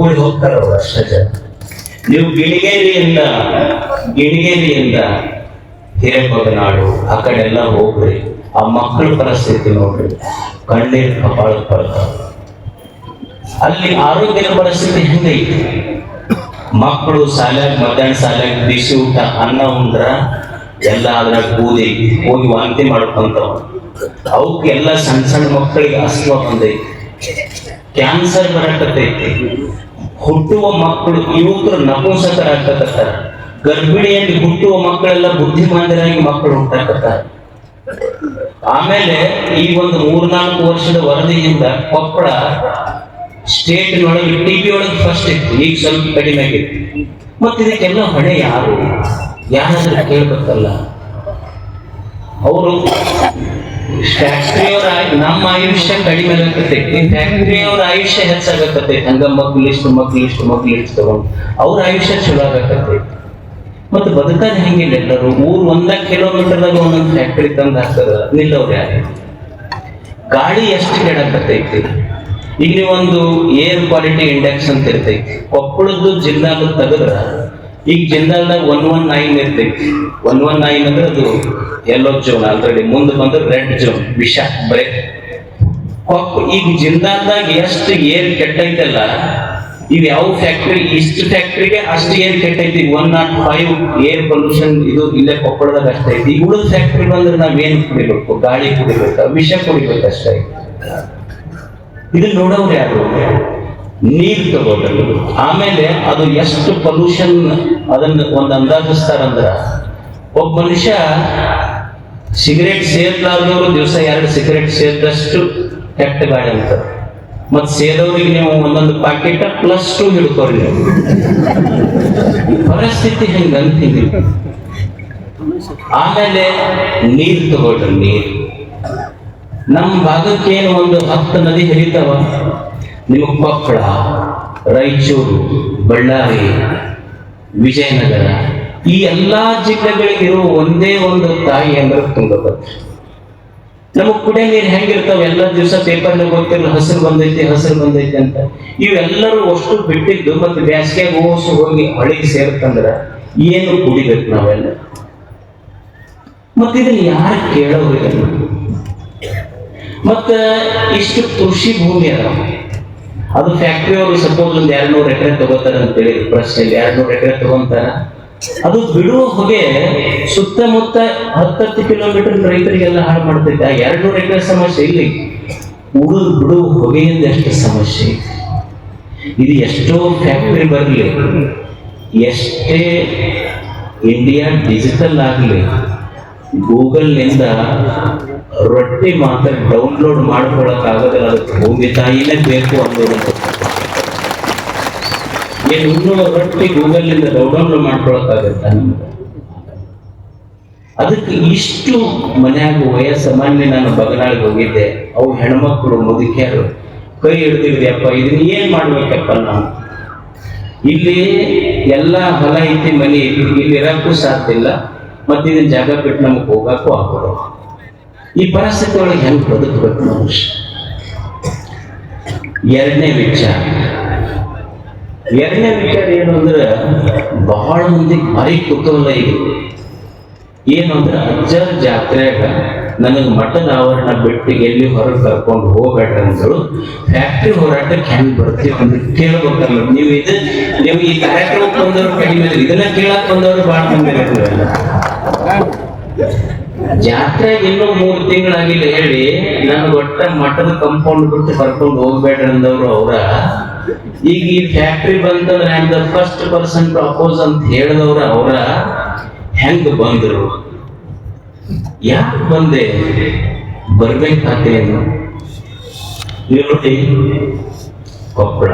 ಊರಿಗೆ ಹೋಗ್ತಾರೆ ಅವ್ರು ಅಷ್ಟೇ ಜನ. ನೀವು ಗಿಣಿಗೇರಿಯಿಂದ ಗಿಣಿಗೇರಿಯಿಂದ ಹಿರೇಮಗನಾಡು ಆ ಕಡೆ ಎಲ್ಲ ಹೋಗ್ರಿ. ಆ ಮಕ್ಕಳ ಪರಿಸ್ಥಿತಿ ನೋಡ್ರಿ. ಕಣ್ಣೀರ್ ಕಪಾಳ ಬರ್ತಾವ ಅಲ್ಲಿ ಆರೋಗ್ಯದ ಪರಿಸ್ಥಿತಿ ಹೆಂಗೈತಿ? ಮಕ್ಕಳು ಸಾಲಾಗ ಮಧ್ಯಾಹ್ನ ಸಾಲಾಗ ಬಿಸಿ ಊಟ, ಅನ್ನ, ಉಂಡ್ರ ಎಲ್ಲ ಅದ್ರಾಗ ಕೂದಿ ಹೋಗಿ ವಾಂತಿ ಮಾಡ್ಕೊಂತಾವ. ಅವಕ್ಕೆಲ್ಲ ಸಣ್ಣ ಸಣ್ಣ ಮಕ್ಕಳಿಗೆ ಅಸ್ವ ಬಂದೈತಿ. ಕ್ಯಾನ್ಸರ್ ಬರಕತ್ತೈತಿ ಹುಟ್ಟುವ ಮಕ್ಕಳು, ಯುವಕರು ನಪುಂಸಕರಾಗಕತ್ತಾರ ಗರ್ಭಿಣಿಯಲ್ಲಿ ಹುಟ್ಟುವ ಮಕ್ಕಳೆಲ್ಲ ಬುದ್ಧಿಮಾಂದರಾಗಿ ಮಕ್ಕಳು ಹುಟ್ಟಾಕತ್ತಾರ. ಆಮೇಲೆ ಈ ಒಂದು ಮೂರ್ನಾಲ್ಕು ವರ್ಷದ ವರದಿಯಿಂದ ಕೊಪ್ಪಳ ಸ್ಟೇಟ್ ಒಳಗೆ ಟಿವಿ ಒಳಗೆ ಫಸ್ಟ್ ಇತ್ತು. ಈಗ ಸ್ವಲ್ಪ ಕಡಿಮೆ ಆಗಿತ್ತು. ಮತ್ತೆ ಇದಕ್ಕೆಲ್ಲ ಹೊಣೆ ಯಾರು? ಯಾರಾದ್ರೂ ಕೇಳ್ಬೇಕಲ್ಲ. ಅವರು ಫ್ಯಾಕ್ಟ್ರಿಯವರ ನಮ್ಮ ಆಯುಷ್ಯ ಕಡಿಮೆ ಆಗತ್ತೈತಿ ಫ್ಯಾಕ್ಟ್ರಿಯವರ ಆಯುಷ್ಯ ಹೆಚ್ಚಾಗತ್ತೆ ಹಂಗ ಮಕ್ಳು ಇಷ್ಟು ಮಕ್ಳು ಇಷ್ಟು ಮಕ್ಳು ಇಷ್ಟು ತಗೊಂಡು. ಅವ್ರ ಆಯುಷ್ಯ ಚಲೋ ಆಗತ್ತೆ ಮತ್ತೆ ಬದುಕದ ಹೆಂಗಿಲ್ಲ ಎಲ್ಲರೂ. ಊರ್ ಒಂದ ಕಿಲೋಮೀಟರ್ದಾಗ ಒಂದೊಂದು ಫ್ಯಾಕ್ಟ್ರಿ ತಂದು ಹಾಕ್ತದ ನಿಲ್ಲವ್ರು ಯಾರು? ಗಾಳಿ ಎಷ್ಟು ಕೆಡಕತ್ತೈತಿ. ಇಲ್ಲಿ ಒಂದು ಏರ್ ಕ್ವಾಲಿಟಿ ಇಂಡೆಕ್ಸ್ ಅಂತ ಇರ್ತೈತಿ ಕೊಪ್ಪಳದ್ದು ಜಿಲ್ಲಾದ ತೆಗೆದ್ರ ಈಗ ಜಿಲ್ಲಾದಾಗ ಒನ್ ಒನ್ ನೈನ್ ಇರ್ತೈತಿ ಒನ್ ಒನ್ ನೈನ್ ಅಂದ್ರೆ ಅದು ಎಲ್ಲೋ ಜೋನ್ ಆಲ್ರೆಡಿ ಮುಂದೆ ಬಂದ್ರೆ ರೆಡ್ ಜೋನ್ ವಿಷ, ಬರೇ. ಕೊಪ್ಪ, ಈಗ ಜಿಂದಾಲ್ದಾಗ ಎಷ್ಟು ಏರ್ ಕೆಟ್ಟೈತಲ್ಲ ಇದು ಯಾವ ಫ್ಯಾಕ್ಟ್ರಿ ಇಷ್ಟು ಫ್ಯಾಕ್ಟ್ರಿಗೆ ಅಷ್ಟು air ಕೆಟ್ಟೈತಿ? One not five air pollution ಇದು ಇಲ್ಲೇ ಕೊಪ್ಪಳದಾಗ ಅಷ್ಟೈತಿ ಈಗ ಉಳಿದ ಫ್ಯಾಕ್ಟ್ರಿ ಬಂದ್ರೆ ನಾವೇನ್ ಕುಡಿಬೇಕು? ಗಾಳಿ ಕುಡಿಬೇಕು? ವಿಷ ಕುಡಿಬೇಕು ಅಷ್ಟೇ? ಇದನ್ನ ನೋಡೋರು ಯಾರು? ನೀರ್ ತಗೋಬೇಕು. ಆಮೇಲೆ ಅದು ಎಷ್ಟು ಪೊಲ್ಯೂಷನ್ ಅದನ್ನ ಒಂದು ಅಂದಾಜಿಸ್ತಾರಂದ್ರ, ಒಬ್ಬ ಮನುಷ್ಯ ಸಿಗರೇಟ್ ಸೇರ್ಲಾರ್ದವ್ರು ದಿವಸ ಎರಡು ಸಿಗರೇಟ್ ಸೇರಿದಷ್ಟು ಕೆಟ್ಟ ಗಾಳಿ ಅಂತ ಮತ್ ಸೇದವ್ರಿಗೆ ನೀವು ಒಂದೊಂದು ಪ್ಯಾಕೆಟ್ ಪ್ಲಸ್ ಟು ಹಿಡ್ಕೋರಿ ನೀವು. ಪರಿಸ್ಥಿತಿ ಹೆಂಗ ಅಂತೀನಿ ಆಮೇಲೆ ನೀರ್ ತಗೊಳ್ರಿ ನೀರ್. ನಮ್ಮ ಭಾಗಕ್ಕೇನು ಒಂದು ಹತ್ತು ನದಿ ಹರಿತಾವ? ನಿಮಗೆ ಕೊಪ್ಪಳ ರಾಯಚೂರು, ಬಳ್ಳಾರಿ, ವಿಜಯನಗರ, ಈ ಎಲ್ಲಾ ಜಿಲ್ಲೆಗಳಿಗಿರುವ ಒಂದೇ ಒಂದು ತಾಯಿ ಅಂದ್ರೆ ತುಂಗಭದ್ರ. ನಮಗ್ ಕುಡಿಯ ನೀರು ಹೆಂಗಿರ್ತಾವೆ? ಎಲ್ಲ ದಿವಸ ಪೇಪರ್ನಾಗ ಹೋಗ್ತಿರಲ್ಲ ಹಸಿರು ಬಂದೈತಿ ಹಸಿರು ಬಂದೈತಿ ಅಂತ. ಇವೆಲ್ಲರೂ ಅಷ್ಟು ಬಿಟ್ಟಿದ್ದು ಮತ್ತೆ ಬ್ಯಾಸಿಗೆ ಓಸು ಹೋಗಿ ಹೊಳಿಗೆ ಸೇರ್ತಂದ್ರ ಏನು ಕುಡಿಬೇಕು ನಾವೆಲ್ಲ? ಮತ್ತೆ ಇದನ್ನ ಯಾರು ಕೇಳೋದಿಲ್ಲ ಮತ್ತ ಇಷ್ಟು ಕೃಷಿ ಭೂಮಿ ಅದಾವ ಅದು ಫ್ಯಾಕ್ಟ್ರಿ ಅವರು ಸಪೋಸ್ ಒಂದ್ ಎರಡ್ ನೂರು ಎಕರೆ ತಗೋತಾರ ಅಂತೇಳಿ ಪ್ರಶ್ನೆಯಲ್ಲಿ. ಎರಡ್ ನೂರು ಎಕರೆ ತಗೊಂತಾರ. ಅದು ಬಿಡುವ ಹೊಗೆ ಸುತ್ತಮುತ್ತ ಹತ್ತತ್ತು ಕಿಲೋಮೀಟರ್ ರೈತರಿಗೆಲ್ಲ ಹಾಳು ಮಾಡ್ತೈತೆ. ಆ ಎರಡ್ ನೂರು ಎಕರೆ ಸಮಸ್ಯೆ ಇಲ್ಲಿ ಉಳಿದು ಬಿಡುವ ಹೊಗೆಯಿಂದ ಎಷ್ಟು ಸಮಸ್ಯೆ. ಇದು ಎಷ್ಟೋ ಫ್ಯಾಕ್ಟ್ರಿ ಬರಲಿ. ಎಷ್ಟೇ ಇಂಡಿಯಾ ಡಿಜಿಟಲ್ ಆಗಲಿ ಗೂಗಲ್ನಿಂದ ರೊಟ್ಟಿ ಮಾತ್ರ ಡೌನ್ಲೋಡ್ ಮಾಡ್ಕೊಳಕ್ ಆಗೋದಿಲ್ಲ ಅದಕ್ಕೆ ಭೂಮಿ ತಾಯಿನೇ ಬೇಕು ಅನ್ನೋದು. ಏನು ಇನ್ನೂ ರೊಟ್ಟಿ ಗೂಗಲ್ನಿಂದ ಡೌನ್ಲೋಡ್ ಮಾಡ್ಕೊಳಕ್ ಆಗತ್ತ ಅದಕ್ಕೆ ಇಷ್ಟು ಮನ್ಯಾಗ ವಯಸ್ಸಮಾನ್ಯ ನಾನು ಬಗನಾಳಿಗೆ ಹೋಗಿದ್ದೆ. ಅವು ಹೆಣ್ಮಕ್ಳು ಮುದುಕಿಯರು ಕೈ ಹಿಡ್ದಿದ್ಯಪ್ಪ ಇದನ್ನ ಏನ್ ಮಾಡ್ಬೇಕಪ್ಪ ನಾವು? ಇಲ್ಲಿ ಎಲ್ಲ ಹೊಲ ಐತಿ ಮನಿ ಇಲ್ಲಿ ಇರಕ್ಕೂ ಸಾಧ್ಯ ಇಲ್ಲ. ಮತ್ತೆ ಇದನ್ನ ಜಾಗ ಬಿಟ್ಟು ನಮ್ಗೆ ಹೋಗಕ್ಕೂ ಆಗೋದು ಈ ಪರಿಸ್ಥಿತಿ ಒಳಗೆ ಹೆಂಗ್ ಬದುಕಬೇಕು ಮನುಷ್ಯ ಎರಡನೇ ವಿಚಾರ. ಎರಡನೇ ವಿಚಾರ ಏನು ಅಂದ್ರೆ ಬಹಳ ಮಂದಿ ಭಾರಿ ಕುತೂಹಲ ಇದೆ. ಏನು ಅಂದ್ರೆ ಜಾತ್ರೆಯಾಗ ನನಗೆ ಮಠದ ಆವರಣ ಬಿಟ್ಟು ಎಲ್ಲಿ ಹೊರಗೆ ಕರ್ಕೊಂಡು ಹೋಗ್ಬೇಕಂದ್ರು ಅಂದ್ರು ಫ್ಯಾಕ್ಟ್ರಿ ಹೋರಾಟಕ್ಕೆ ಹೆಂಗ್ ಬರ್ತೀವಿ ಅಂತ ಕೇಳ್ಬೇಕಲ್ಲ. ನೀವು ಇದು, ನೀವು ಈ ಕಾರ್ಯಕ್ರಮಕ್ಕೆ ಬಂದವರು ಕಡಿಮೆ. ಇದನ್ನ ಕೇಳಕ್ ಬಂದವರು ಭಾಳ ಮಂದಿ ಇರ್ತೀರಲ್ಲ. ಇನ್ನು ಮೂರು ತಿಂಗಳಾಗಿಲ್ಲ ಹೇಳಿ ನಾನು ಒಟ್ಟ ಮಠದ ಕಂಪೌಂಡ್ ಬಿಟ್ಟು ಕರ್ಕೊಂಡು ಹೋಗ್ಬೇಡ್ರಿ ಅಂದವ್ರು ಅವ್ರ. ಈಗ ಈ ಫ್ಯಾಕ್ಟ್ರಿ ಬಂತಂದ್ರೆ I the first person to oppose ಅಂತ ಹೇಳಿದವ್ರ ಅವರ ಹೆಂಗ್ ಬಂದ್ರು? ಯಾಕೆ ಬಂದೆ? ಬರ್ಬೇಕಾತೇನು ನೋಡಿ, ಕೊಪ್ಪಳ.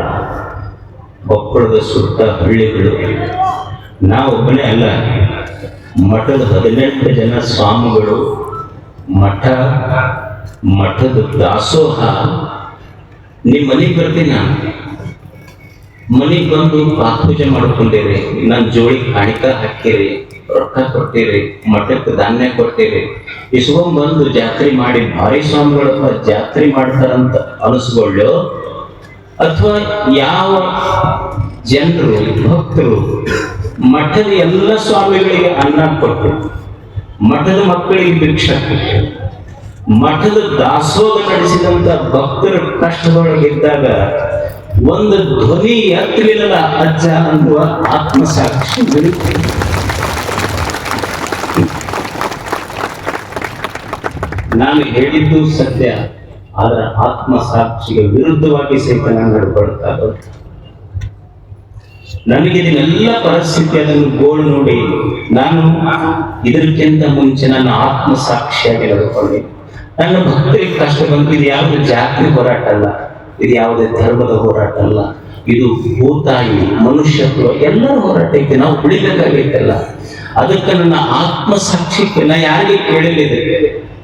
ಕೊಪ್ಪಳದ ಸುತ್ತ ಹಳ್ಳಿಗಳು. ನಾವು ಒಬ್ಬನೇ ಅಲ್ಲ. ಮಠದ ಹದಿನೆಂಟು ಜನ ಸ್ವಾಮಿಗಳು, ಮಠ, ಮಠದ ದಾಸೋಹ. ನಿಮ್ಮ ಮನೆಗೆ ಬರ್ತೀನಿ? ಮನೆಗೆ ಬಂದು ಪೂಜೆ ಮಾಡ್ಕೊಂಡಿರಿ ನನ್ನ ಜೋಳಿ ಕಾಣಿಕ ಹಾಕಿರಿ ರೊಕ್ಕ ಕೊಟ್ಟಿರಿ ಮಠಕ್ಕೆ ಧಾನ್ಯ ಕೊಟ್ಟಿರಿ ಇಸ್ಕೊಂಡ್ ಬಂದು ಜಾತ್ರೆ ಮಾಡಿ ಭಾರಿ ಸ್ವಾಮಿಗಳಪ್ಪ ಜಾತ್ರೆ ಮಾಡ್ತಾರಂತ ಅನಿಸ್ಕೊಳ್ಳು ಅಥವಾ ಯಾವ ಜನರು, ಭಕ್ತರು ಮಠದ ಎಲ್ಲ ಸ್ವಾಮಿಗಳಿಗೆ ಅನ್ನ ಕೊಟ್ಟು, ಮಠದ ಮಕ್ಕಳಿಗೆ ಭಿಕ್ಷೆ ಕೊಟ್ಟು, ಮಠದ ದಾಸೋಹ ನಡೆಸಿದಂತ ಭಕ್ತರ ಕಷ್ಟದೊಳಗಿದ್ದಾಗ ಒಂದು ಧ್ವನಿ ಎತ್ತಲಿಲ್ಲ ಅಜ್ಜ ಅನ್ನುವ ಆತ್ಮಸಾಕ್ಷಿ. ನಾನು ಹೇಳಿದ್ದು ಸತ್ಯ, ಆದ್ರೆ ಆತ್ಮಸಾಕ್ಷಿಗೆ ವಿರುದ್ಧವಾಗಿ ಸಹಿತ ನಾನು ನಡ್ಕೊಳ್ತಾ. ನನಗೆ ಇದನ್ನೆಲ್ಲ ಪರಿಸ್ಥಿತಿಯನ್ನು ಗೋಳ್ ನೋಡಿ ನಾನು ಇದಕ್ಕಿಂತ ಮುಂಚೆ ನನ್ನ ಆತ್ಮ ಸಾಕ್ಷಿಯಾಗಿ ಹೇಳಿಕೊಂಡೆ ನನ್ನ ಭಕ್ತರಿಗೆ ಕಷ್ಟ ಬಂತು, ಇದು ಯಾವುದೇ ಜಾತಿ ಹೋರಾಟ ಅಲ್ಲ, ಇದು ಯಾವುದೇ ಧರ್ಮದ ಹೋರಾಟ ಅಲ್ಲ, ಇದು ಭೂತಾಯಿ, ಮನುಷ್ಯತ್ವ, ಎಲ್ಲರ ಹೋರಾಟ ಐತೆ, ನಾವು ಉಳಿಬೇಕಾಗೈತಲ್ಲ. ಅದಕ್ಕೆ ನನ್ನ ಆತ್ಮಸಾಕ್ಷಿಗೆ ನಾ ಯಾರಿಗೆ ಕೇಳಲಿದೆ?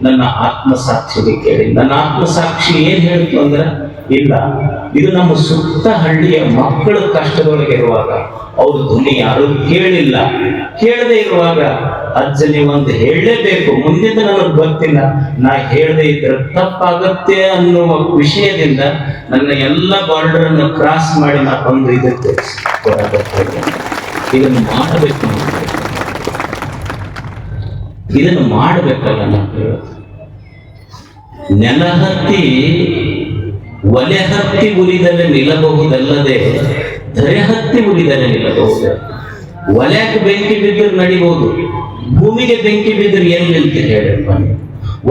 ನನ್ನ ಆತ್ಮ ಸಾಕ್ಷಿಗೆ ಕೇಳಿ. ನನ್ನ ಆತ್ಮ ಸಾಕ್ಷಿ ಏನ್ ಹೇಳ್ತು ಅಂದ್ರೆ ಇಲ್ಲ. ಇದು ನಮ್ಮ ಸುತ್ತ ಹಳ್ಳಿಯ ಮಕ್ಕಳ ಕಷ್ಟದೊಳಗಿರುವಾಗ ಅವ್ರ ಧ್ವನಿ ಯಾರು ಕೇಳಿಲ್ಲ. ಕೇಳದೆ ಇರುವಾಗ, ಅಜ್ಜ ನೀವೊಂದು ಹೇಳಲೇಬೇಕು ಮುಂದಿನ ನನಗೆ ಗೊತ್ತಿಲ್ಲ. ನಾ ಹೇಳದೆ ಇದ್ರೆ ತಪ್ಪಾಗತ್ತೆ ಅನ್ನುವ ವಿಷಯದಿಂದ ನನ್ನ ಎಲ್ಲ ಬಾರ್ಡರ್ ಅನ್ನು ಕ್ರಾಸ್ ಮಾಡಿ ನಾ ಬಂದು ಇದಕ್ಕೆ. ಇದನ್ನು ಮಾಡಬೇಕು ಇದನ್ನು ಮಾಡಬೇಕಲ್ಲ ನೆಲ ಹತ್ತಿ ಒಲೆ ಹತ್ತಿ ಉರಿದರೆ ನಿಲ್ಲಬಹುದಲ್ಲದೆ, ಧರೆ ಹತ್ತಿ ಉರಿದರೆ ನಿಲ್ಲಬಹುದು? ಒಲೆಗೆ ಬೆಂಕಿ ಬಿದ್ದರೆ ನಡಿಬಹುದು ಭೂಮಿಗೆ ಬೆಂಕಿ ಬಿದ್ದರೆ ಏನ್ ನಿಲ್ತೀರಿ ನೀವು?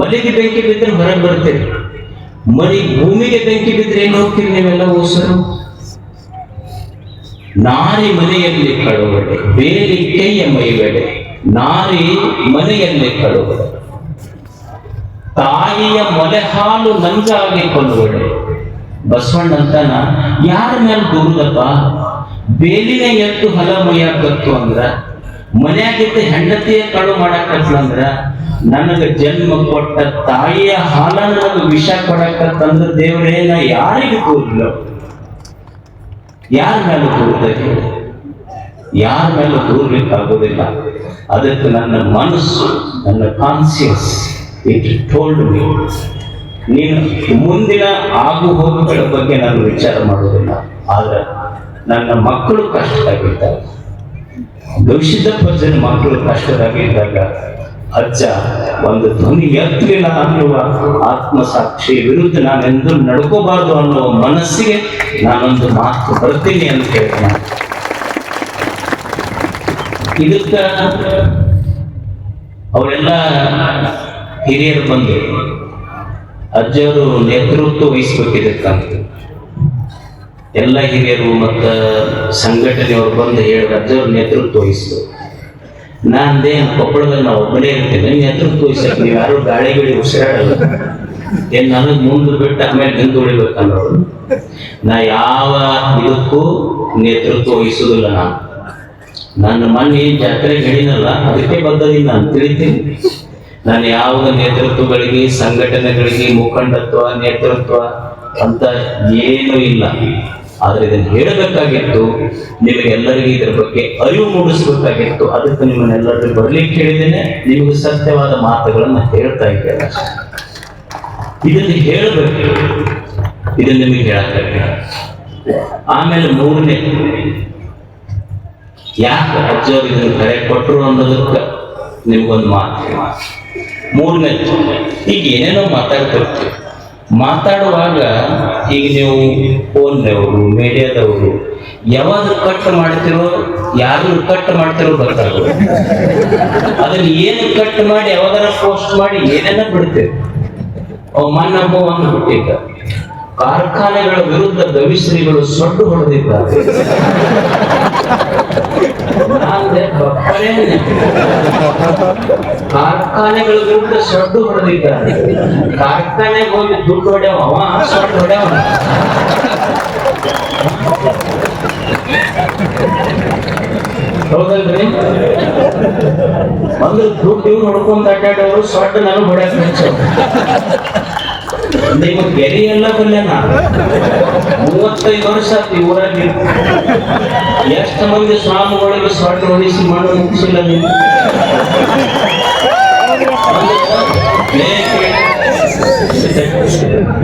ಒಲೆಗೆ ಬೆಂಕಿ ಬಿದ್ದರೆ ಹೊರಗೆ ಬರ್ತೀರಿ. ಮರಿ ಭೂಮಿಗೆ ಬೆಂಕಿ ಬಿದ್ದರೆ ಏನ್ ಹೋಗ್ತೀರಿ ನೀವೆಲ್ಲ ಓಸರು? ನಾರಿ ಮನೆಯಲ್ಲಿ ಕಳುವಡೆ ಬೇರೆ ಕೈಯ ಮೈವಡೆ ನಾರಿ ಮನೆಯಲ್ಲಿ ಕಳುವಡೆ ತಾಯಿಯ ಮೊಲೆ ಹಾಲು ನಂಜಾಗಿ ಕೊಲ್ಲುವಡೆ ಬಸವಣ್ಣ ಅಂತಾನ ಯಾರ ಮೇಲೆ ದೂರದಪ್ಪ ಬೇಲಿನ ಎತ್ತು ಹಲ ಮೈಯಾಕತ್ತು ಅಂದ್ರ ಮನ್ಯಾಗಿದ್ದ ಹೆಂಡತಿಯ ಕಳು ಮಾಡಾಕತ್ಲ ಅಂದ್ರ, ನನಗ ಜನ್ಮ ಕೊಟ್ಟ ತಾಯಿಯ ಹಾಲನ್ನ ನನಗ ವಿಷ ಕೊಡಕತ್ತಂದ್ರ ದೇವರೇ, ನಾ ಯಾರಿಗೆ ದೂರಿಲ್ಲ ಯಾರ ಮೇಲೆ ಕೂರುದಕ್ಕೆ ಯಾರ ಮೇಲೆ ಕೂರ್ಬೇಕಾಗೋದಿಲ್ಲ ಅದಕ್ಕೆ ನನ್ನ ಮನಸ್ಸು, ನನ್ನ ಕಾನ್ಸಿಯಸ್ ಇಟ್ ಟೋಲ್ಡ್ ಮೀ ನೀನು ಮುಂದಿನ ಆಗು ಹೋಗುಗಳ ಬಗ್ಗೆ ನಾನು ವಿಚಾರ ಮಾಡೋದಿಲ್ಲ ಆದ್ರೆ ನನ್ನ ಮಕ್ಕಳು ಕಷ್ಟದಾಗಿದ್ದಾಗ ಭವಿಷ್ಯದ ಪ್ರಜನ ಮಕ್ಕಳು ಕಷ್ಟದಾಗಿದ್ದಾಗ ಅಜ್ಜ ಒಂದು ಧ್ವನಿ ಎತ್ತಲಿಲ್ಲ ಅನ್ನುವ ಆತ್ಮಸಾಕ್ಷಿ ವಿರುದ್ಧ ನಾನೆಂದೂ ನಡ್ಕೋಬಾರ್ದು ಅನ್ನುವ ಮನಸ್ಸಿಗೆ ನಾನೊಂದು ಮಾತು ಬರ್ತೀನಿ ಅಂತ ಹೇಳ್ತೀನಿ. ಇದಕ್ಕ ಅವರೆಲ್ಲ ಹಿರಿಯರು ಬಂದು ಅಜ್ಜವರು ನೇತೃತ್ವ ವಹಿಸ್ಬೇಕು ಇದಕ್ಕಂತ ಎಲ್ಲ ಹಿರಿಯರು ಮತ್ತು ಸಂಘಟನೆಯವರು ಬಂದು ಹೇಳಿ ಅಜ್ಜರು ನೇತೃತ್ವ ವಹಿಸ್ತು ನಾನ್ದೇ ಕೊಪ್ಪಳದಲ್ಲಿ ನಾವು ಒಬ್ಬನೇ ಇರ್ತೇನೆ ನೇತೃತ್ವ ವಹಿಸಕ್ಕೆ ನೀವು ಯಾರು ಗಾಳಿ ಗಿಳಿ ಉಸಿರಾಡಲ್ಲ. ಏನ್ ನನಗ್ ಮುಂದೆ ಬಿಟ್ಟು ಆಮೇಲೆ ಹಿಂದೆ ಉಳಿಬೇಕನ್ನೋರು ನಾ ಯಾವ ಇದಕ್ಕೂ ನೇತೃತ್ವ ವಹಿಸುವುದಿಲ್ಲ ನಾನು. ನನ್ನ ಮನೆ ಜಾತ್ರೆಗೆ ಹೇಳಿನಲ್ಲ, ಅದಕ್ಕೆ ಬದ್ಧದಿಂದ ನಾನು ತಿಳಿತೀನಿ. ನಾನು ಯಾವ ನೇತೃತ್ವಗಳಿಗೆ, ಸಂಘಟನೆಗಳಿಗೆ ಮುಖಂಡತ್ವ, ನೇತೃತ್ವ ಅಂತ ಏನೂ ಇಲ್ಲ. ಆದ್ರೆ ಇದನ್ನು ಹೇಳಬೇಕಾಗಿತ್ತು, ನಿಮಗೆಲ್ಲರಿಗೂ ಇದರ ಬಗ್ಗೆ ಅರಿವು ಮೂಡಿಸಬೇಕಾಗಿತ್ತು. ಅದಕ್ಕೆ ನಿಮ್ಮನ್ನೆಲ್ಲರಿಗೂ ಬರ್ಲಿಕ್ಕೆ ಹೇಳಿದ್ದೇನೆ, ನಿಮಗೆ ಸತ್ಯವಾದ ಮಾತುಗಳನ್ನ ಹೇಳ್ತಾ ಇದ್ದೇನೆ. ಇದನ್ನು ಹೇಳಬೇಕು. ಇದನ್ನು ನಿಮಗೆ ಹೇಳಕ್ಕೆ ಆಮೇಲೆ ಮೂರನೇ, ಯಾಕೆ ಅಜ್ಜವ್ರು ಇದನ್ನು ಕರೆ ಕೊಟ್ಟರು ಅನ್ನೋದಕ್ಕೆ ನಿಮಗೊಂದು ಮಾತು. ಮೂರನೇ ಈಗ ಏನೇನೋ ಮಾತಾಡ್ತಿರ್ತೀವಿ ಮಾತಾಡುವಾಗ ಈಗ ನೀವು ಫೋನ್ನವರು, ಮೀಡಿಯಾದವರು ಯಾವಾಗ ಕಟ್ ಮಾಡ್ತಿರೋ ಯಾರು ಕಟ್ ಮಾಡ್ತಿರೋ ಬರ್ತಾರೆ ಅದನ್ನ ಏನು ಕಟ್ ಮಾಡಿ, ಯಾವಾಗಾರ ಪೋಸ್ಟ್ ಮಾಡಿ, ಏನೇನ ಬಿಡ್ತೇವೆ. ಮನ್ನಬ್ಬ ಒಂದು ಬಿಟ್ಟಿದ್ದ ಕಾರ್ಖಾನೆಗಳ ವಿರುದ್ಧ ದವಿಶ್ರೀಗಳು ಸೊಡ್ಡು ಹೊಡೆದಿದ್ದಾರೆ. ಬಪ್ಪನೇ ಅಂದೆ. ಕಾರ್ಖಾನೆಗಳ ವಿರುದ್ಧ ಸೊಡ್ಡು ಹೊಡೆದಿದ್ದಾರೆ. ಕಾರ್ಖಾನೆಗೆ ಹೋಗಿ ದುಡ್ಡು ಹೊಡೆಯವ? ಸೊಡ್ಡು ಹೊಡೆಯವ? ಹೌದಲ್ರಿ? ಒಂದು ದುಡ್ಡು ಇವ್ ನೋಡ್ಕೊಂಡ್ ಅಡ್ಡಾಡೋರು ಸೊಡ್ಡ ನಾನು ಹೊಡೆಯಕ್ ನಿಮ್ಮ ಗೆರಿ ಎಲ್ಲ ಬಲ್ಲೆ ನಾ ಮೂವತ್ತೈದು ವರ್ಷ ಆಯ್ತು ಈ ಊರಾಗಿ ಎಷ್ಟು ಮಂದಿ ಸ್ವಾಮಿಗಳಿಗೆ ಸೊಡ್ಡು ಹೊಡಿಸಿ ಮಣ್ಣು ಮುಗಿಸಿಲ್ಲ ನೀವು ಒಂದು ಲೇ ಕೇಳಿ.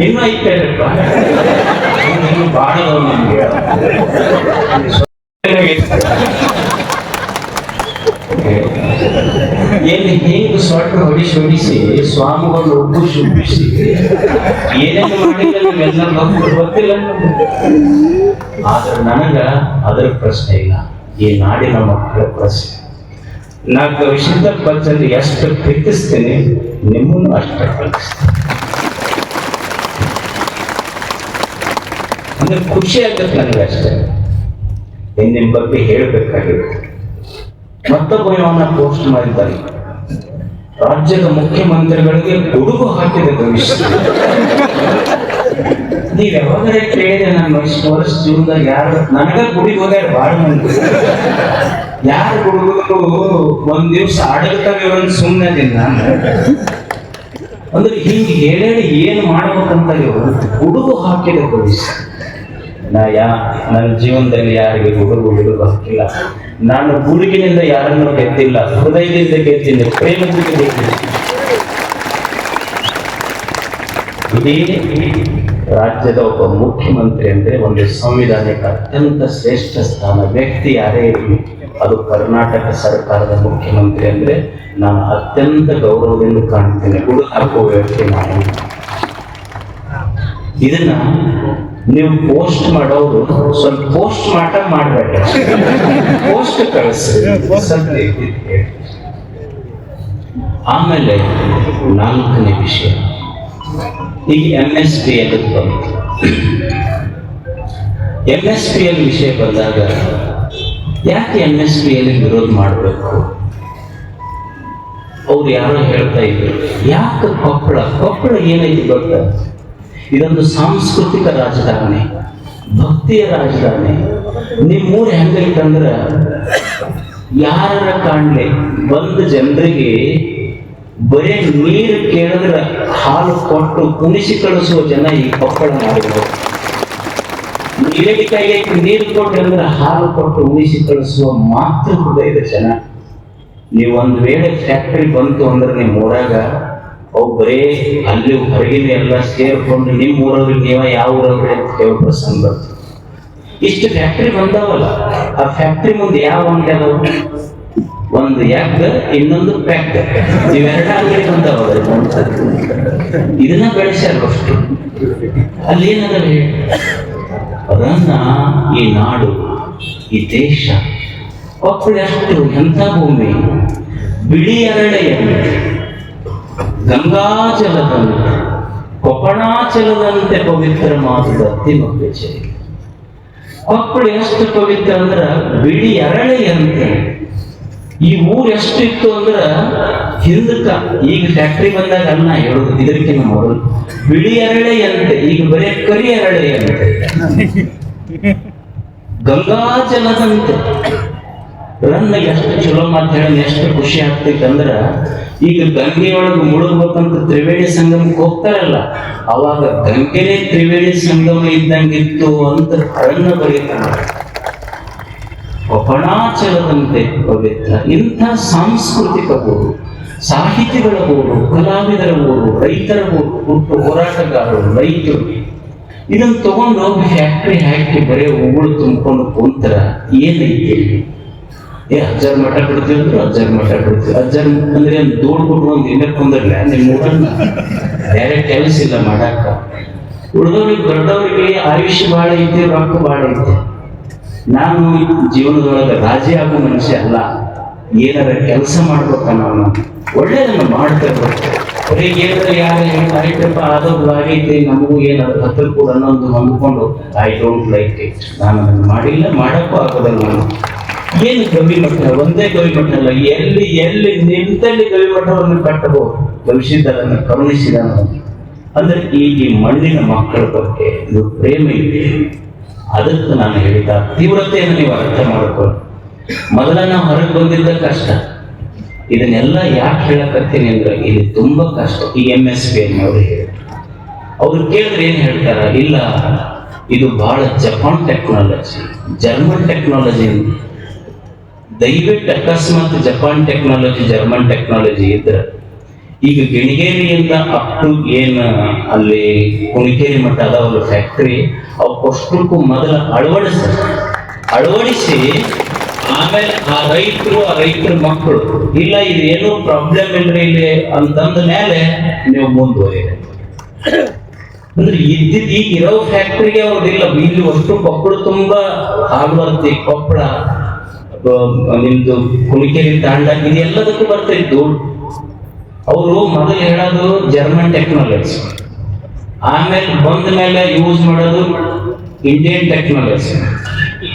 ಇನ್ನೂ ಐತೇನಪ್ಪ ಇನ್ನು ಭಾಳ ಅದಾವ ನಿಮ್ಗೆ ಸೊಟ್ಟ ಹೊಡಿ ಹೊಡಿಸಿ ಸ್ವಾಮಿಗಳು ಒಬ್ಬರು ಶುಭಿಸಿ ಏನೇನು ಮಾಡಿಲ್ಲ ಗೊತ್ತಿಲ್ಲ. ಆದ್ರೆ ನನಗ ಅದರ ಪ್ರಶ್ನೆ ಇಲ್ಲ. ಈ ನಾಡಿನ ಮಕ್ಕಳ ಪ್ರಶ್ನೆ. ನಾಲ್ಕು ವಿಷಯದ ಪಂಚಲ್ಲಿ ಎಷ್ಟು ಪ್ರೀತಿಸ್ತೇನೆ, ನಿಮ್ಮನ್ನು ಅಷ್ಟು ಪ್ರೀತಿಸ್ತೇನೆ. ಅಂದ್ರೆ ಖುಷಿ ಆಗತ್ತೆ ನನಗೆ ಅಷ್ಟೇ. ನಿಮ್ಮ ನಿಮ್ ಬಗ್ಗೆ ಹೇಳ್ಬೇಕಾಗಿತ್ತು ಮತ್ತೊಬ್ಬ ಪೋಸ್ಟ್ ಮಾಡಿದ್ದಾನೆ. ರಾಜ್ಯದ ಮುಖ್ಯಮಂತ್ರಿಗಳಿಗೆ ಗುಡುಗು ಹಾಕಿದ ಭವಿಷ್ಯ. ನೀವ್ ಯಾವಾಗಲೇ ಕೇಳಿದೆ ನನ್ನ ಇಷ್ಟು ವರ್ಷ ಜೀವನದಾಗ ಯಾರು, ನನಗ ಗುಡಿ ಹೋದ್ರೆ ಬಾಳ ಮಂದಿ. ಯಾರು ಗುಡುಗರು ಒಂದ್ ದಿವ್ಸ ಒಂದು ಸುಮ್ಮನೆ ದಿನ ಅಂದ್ರೆ. ಹಿಂಗೆ ಹೇಳಿ ಏನು ಮಾಡ್ಬೇಕಂತ ಗುಡುಗು ಹಾಕಿದ ಭವಿಷ್ಯ. ನಾ ಯಾ ನನ್ನ ಜೀವನದಲ್ಲಿ ಯಾರಿಗೆ ಹುಡುಗು ಹುಡುಗು ಹಾಕಿಲ್ಲ. ನಾನು ಗುರುಗಿನಿಂದ ಯಾರನ್ನು ಗೆದ್ದಿಲ್ಲ, ಹೃದಯದಿಂದ ಗೆದ್ದಿಲ್ಲ, ಪ್ರೇಮದಿಂದ ಗೆದ್ದಿಲ್ಲ. ಇಡೀ ರಾಜ್ಯದ ಒಬ್ಬ ಮುಖ್ಯಮಂತ್ರಿ ಅಂದ್ರೆ ಒಂದು ಸಂವಿಧಾನಿಕ ಅತ್ಯಂತ ಶ್ರೇಷ್ಠ ಸ್ಥಾನ, ವ್ಯಕ್ತಿ ಯಾರೇ ಇರಲಿ, ಅದು ಕರ್ನಾಟಕ ಸರ್ಕಾರದ ಮುಖ್ಯಮಂತ್ರಿ ಅಂದ್ರೆ ನಾನು ಅತ್ಯಂತ ಗೌರವದಿಂದ ಕಾಣ್ತೇನೆ. ಗುಡು ಹಾಕುವ ವ್ಯಕ್ತಿ ನಾನು. ಇದನ್ನ ನೀವು ಪೋಸ್ಟ್ ಮಾಡೋರು ಸ್ವಲ್ಪ ಪೋಸ್ಟ್ ಮಾಟ ಮಾಡ್ಬೇಕು. ಪೋಸ್ಟ್ ಕಳಿಸಿ. ಆಮೇಲೆ ನಾಲ್ಕನೇ ವಿಷಯ. ಈಗ ಎಂ ಎಸ್ ಪಿ ಎಲ್ ಬಂತು? ಎಂ ಎಸ್ ಪಿ ಎಲ್ ವಿಷಯ ಬಂದಾಗ ಯಾಕೆ ಎಂ ಎಸ್ ಪಿ ಎಲ್ ವಿರೋಧ ಮಾಡಬೇಕು? ಅವ್ರು ಯಾರೋ ಹೇಳ್ತಾ ಇದ್ರು. ಯಾಕೆ ಕೊಪ್ಪಳ? ಕೊಪ್ಪಳ ಏನೈತಿ ಗೊತ್ತಾ? ಇದೊಂದು ಸಾಂಸ್ಕೃತಿಕ ರಾಜಧಾನಿ ಭಕ್ತಿಯ ರಾಜಧಾನಿ ನಿಮ್ಮೂರು ಹೆಂಗೈತಂದ್ರೆ ಯಾರ ಕಾಣ್ಲಿ ಬಂದ ಜನರಿಗೆ ಬರೇ ನೀರು ಕೇಳಿದ್ರೆ ಹಾಲು ಕೊಟ್ಟು ಕುಣಿಸಿ ಕಳಿಸುವ ಜನ ಈ ಕೊಪ್ಪಳ ಮಾಡಿದ್ರು ಕೈಗೆ ನೀರು ಕೊಟ್ಟು ಅಂದ್ರೆ ಹಾಲು ಕೊಟ್ಟು ಉಣಿಸಿ ಕಳಿಸುವ ಮಾತೃ ಹೃದಯದ ಜನ. ನೀವು ಒಂದ್ ವೇಳೆ ಫ್ಯಾಕ್ಟ್ರಿ ಬಂತು ಅಂದ್ರೆ ನಿಮ್ಮ ಊರಾಗ ಅವು ಅಲ್ಲಿ ಹೊರಗಿನ ಎಲ್ಲ ಸೇರ್ಕೊಂಡು ನಿಮ್ಮ ಊರಲ್ಲಿ ನೀವ ಯಾವ ಊರಲ್ಲಿ ಕೇಳೋ ಪ್ರಸಂಗ ಬರ್ತದೆ ಇಷ್ಟು ಫ್ಯಾಕ್ಟ್ರಿ ಬಂದಾವಲ್ಲ, ಆ ಫ್ಯಾಕ್ಟ್ರಿ ಮುಂದೆ ಯಾವ ಅಂಗಡಿ ಒಂದು ಯಾಕ್ ಇನ್ನೊಂದು ಪ್ಯಾಕ್ ಇವೆರಡ ಅಂಗಡಿ ಬಂದಾವ ಇದನ್ನ ಬೆಳೆಸ್ಯಾರ ಅಷ್ಟು. ಅಲ್ಲಿ ಹೇಳಿ ಅದನ್ನ ಈ ನಾಡು, ಈ ದೇಶ ಕೊಪ್ಪಳ ಎಂಥ ಭೂಮಿ? ಬಿಳಿ ಅರಳೆಯಂತೆ ಗಂಗಾಜಲದಂತೆ ಕೊಪಣಾಚಲದಂತೆ ಪವಿತ್ರ ಮಾತುದ ತಿಮ್ಮಪ್ಪೆಚೇರಿ ಕೊಪ್ಪಳು ಎಷ್ಟು ಪವಿತ್ರ ಅಂದ್ರ ಬಿಳಿ ಅರಳೆಯಂತೆ ಈ ಊರ್ ಎಷ್ಟು ಇತ್ತು ಅಂದ್ರ ಹಿಂದಕ್ಕ ಈಗ ಫ್ಯಾಕ್ಟ್ರಿ ಬಂದಾಗ ಅನ್ನ ಹೇಳುದು ಇದಕ್ಕಿಂತ ಮೊದಲು. ಬಿಳಿ ಅರಳೆಯಂತೆ ಈಗ ಬರೇ ಕರಿ ಅರಳೆಯಂತೆ ಗಂಗಾಜಲದಂತೆ. ರನ್ನ ಎಷ್ಟು ಚಲೋ ಮಾತು ಹೇಳಿ ಎಷ್ಟು ಖುಷಿ ಆಗ್ತೈತೆ ಅಂದ್ರ ಈಗ ಗಂಗೆಯೊಳಗೆ ಮುಳುಗ್ಬೇಕಂತ ತ್ರಿವೇಣಿ ಸಂಗಮಕ್ಕೆ ಹೋಗ್ತಾರಲ್ಲ, ಅವಾಗ ಗಂಗೆನೆ ತ್ರಿವೇಣಿ ಸಂಗಮ ಇದ್ದಂಗಿತ್ತು ಅಂತ ಕಣ್ಣ ಬರೀತಾನೆ ಕೊಪಣಾಚಲದಂತೆ ಪವಿತ್ರ, ಇಂಥ ಸಾಂಸ್ಕೃತಿಕ ಊರು, ಸಾಹಿತಿಗಳ ಊರು, ಕಲಾವಿದರ ಊರು, ರೈತರ ಊರು ಹುಟ್ಟು ಹೋರಾಟಗಾರರು, ರೈತರು ಇದನ್ನು ತಗೊಂಡು ಫ್ಯಾಕ್ಟ್ರಿ ಹಾಕಿ ಬರೀ ಉಗುಳು ತುಂಬಿಕೊಂಡು ಕುಂತರ ಏನೈತೆ? ಏ ಹಜಾರ್ ಮಠ ಬಿಡ್ತೀವಿ ಅಂದ್ರೆ ಹಜಾರ್ ಮಠ ಬಿಡ್ತೀವಿ. ಹಜಾರ್ ಅಂದ್ರೆ ಏನ್ ದೂಡ್ ಬಿಟ್ಟು ಒಂದು ಹಿಂದೆ ಕುಂದರ್ಲ ನಿಮ್ಮ ಬೇರೆ ಕೆಲಸ ಇಲ್ಲ ಮಾಡಾಕ ಉಳಿದವ್ರಿಗೆ ದೊಡ್ಡವ್ರಿಗೆ ಆಯುಷ್ಯ ಭಾಳ ಐತಿ, ರೊಕ್ಕ ಭಾಳ ಐತಿ. ನಾನು ಜೀವನದೊಳಗೆ ರಾಜಿ ಆಗೋ ಮನುಷ್ಯ ಅಲ್ಲ. ಏನಾರ ಕೆಲಸ ಮಾಡ್ಬೇಕ ನಾನು. ಒಳ್ಳೇದನ್ನು ಮಾಡ್ತೇವೆ ಅವ್ರಿಗೆ ಏನಾರ ಯಾರು ಆಯ್ತಪ್ಪ ಅದೊಂದು ಆಗೈತಿ, ನಮಗೂ ಏನಾದ್ರು ಹತ್ತಿರ ಕೂಡ ಅನ್ನೋದು ಹೊಂದ್ಕೊಂಡು ಐ ಡೋಂಟ್ ಲೈಕ್ ಇಟ್ ನಾನು ಅದನ್ನು ಮಾಡಿಲ್ಲ, ಮಾಡಕ್ಕೂ ಆಗೋದಿಲ್ಲ ನಾನು. ಏನು ಗವಿಮಠ ಒಂದೇ ಗವಿಮಠ ಅಲ್ಲ. ಎಲ್ಲಿ ಎಲ್ಲಿ ನಿಂತಲ್ಲಿ ಗವಿಮಠವನ್ನು ಕಟ್ಟಬಹುದು? ಗವಿಸಿದ್ದರನ್ನು ಕರುಣಿಸಿದನು ಅಂದ್ರೆ ಈ ಮಣ್ಣಿನ ಮಕ್ಕಳ ಬಗ್ಗೆ ಇದು ಪ್ರೇಮ ಇದೆ. ಅದಕ್ಕೆ ನಾನು ಹೇಳಿದ ತೀವ್ರತೆಯನ್ನು ನೀವು ಅರ್ಥ ಮಾಡಿಕೊಳ್ಳಿ. ಮೊದಲ ನಾವು ಹೊರಗೆ ಬಂದಿದ್ದ ಕಷ್ಟ. ಇದನ್ನೆಲ್ಲ ಯಾಕೆ ಹೇಳಕತ್ತೀನಿ ಅಂದ್ರೆ ಇಲ್ಲಿ ತುಂಬಾ ಕಷ್ಟ. ಈ ಎಂ ಎಸ್ ಪಿ ಅನ್ನೋರು ಅವ್ರು ಕೇಳಿದ್ರೆ ಏನ್ ಹೇಳ್ತಾರ? ಇಲ್ಲ, ಇದು ಬಹಳ ಜಪಾನ್ ಟೆಕ್ನಾಲಜಿ ಜರ್ಮನ್ ಟೆಕ್ನಾಲಜಿ ದಯವಿಟ್ಟು ಅಕಸ್ಮಾತ್ ಜಪಾನ್ ಟೆಕ್ನಾಲಜಿ, ಜರ್ಮನ್ ಟೆಕ್ನಾಲಜಿ ಇದ್ರೆ, ಈಗ ಗಿಣಿಗೇರಿಯಿಂದ ಅಪ್ ಟು ಏನ್ ಅಲ್ಲಿ ಕುಣಿಕೇರಿ ಮಟ್ಟ ಅದಾವಲ್ಲ ಫ್ಯಾಕ್ಟ್ರಿ ಅವಕ್ಕಷ್ಟಕ್ಕೂ ಮೊದಲ ಅಳವಡಿಸ ಅಳವಡಿಸಿ ಆಮೇಲೆ ಆ ರೈತರು, ಆ ರೈತರ ಮಕ್ಕಳು, ಇಲ್ಲ ಇದು ಏನೋ ಪ್ರಾಬ್ಲಮ್ ಇಲ್ರಿ ಇಲ್ಲಿ ಅಂತಂದ ಮೇಲೆ ನೀವು ಮುಂದುವರಿ ಅಂದ್ರೆ ಇದ್ದಿದ್ ಈಗ ಇರೋ ಫ್ಯಾಕ್ಟ್ರಿಗೆ ಅವ್ರದಿಲ್ಲ, ಇಲ್ಲಿ ಅಷ್ಟು ಕೊಪ್ಪಳ ತುಂಬಾ ಹಾಲ್ವರ್ತಿ ಕೊಪ್ಪಳ. ನಿಮ್ದು ಕುಣಿಕೇರಿ ತಾಂಡ ಇದೆಲ್ಲದಕ್ಕೂ ಬರ್ತಿತ್ತು ಅವರು ಮೊದಲು ಹೇಳೋದು ಜರ್ಮನ್ ಟೆಕ್ನಾಲಜಿ ಆಮೇಲೆ ಬಂದ ಮೇಲೆ ಯೂಸ್ ಮಾಡೋದು ಇಂಡಿಯನ್ ಟೆಕ್ನಾಲಜಿ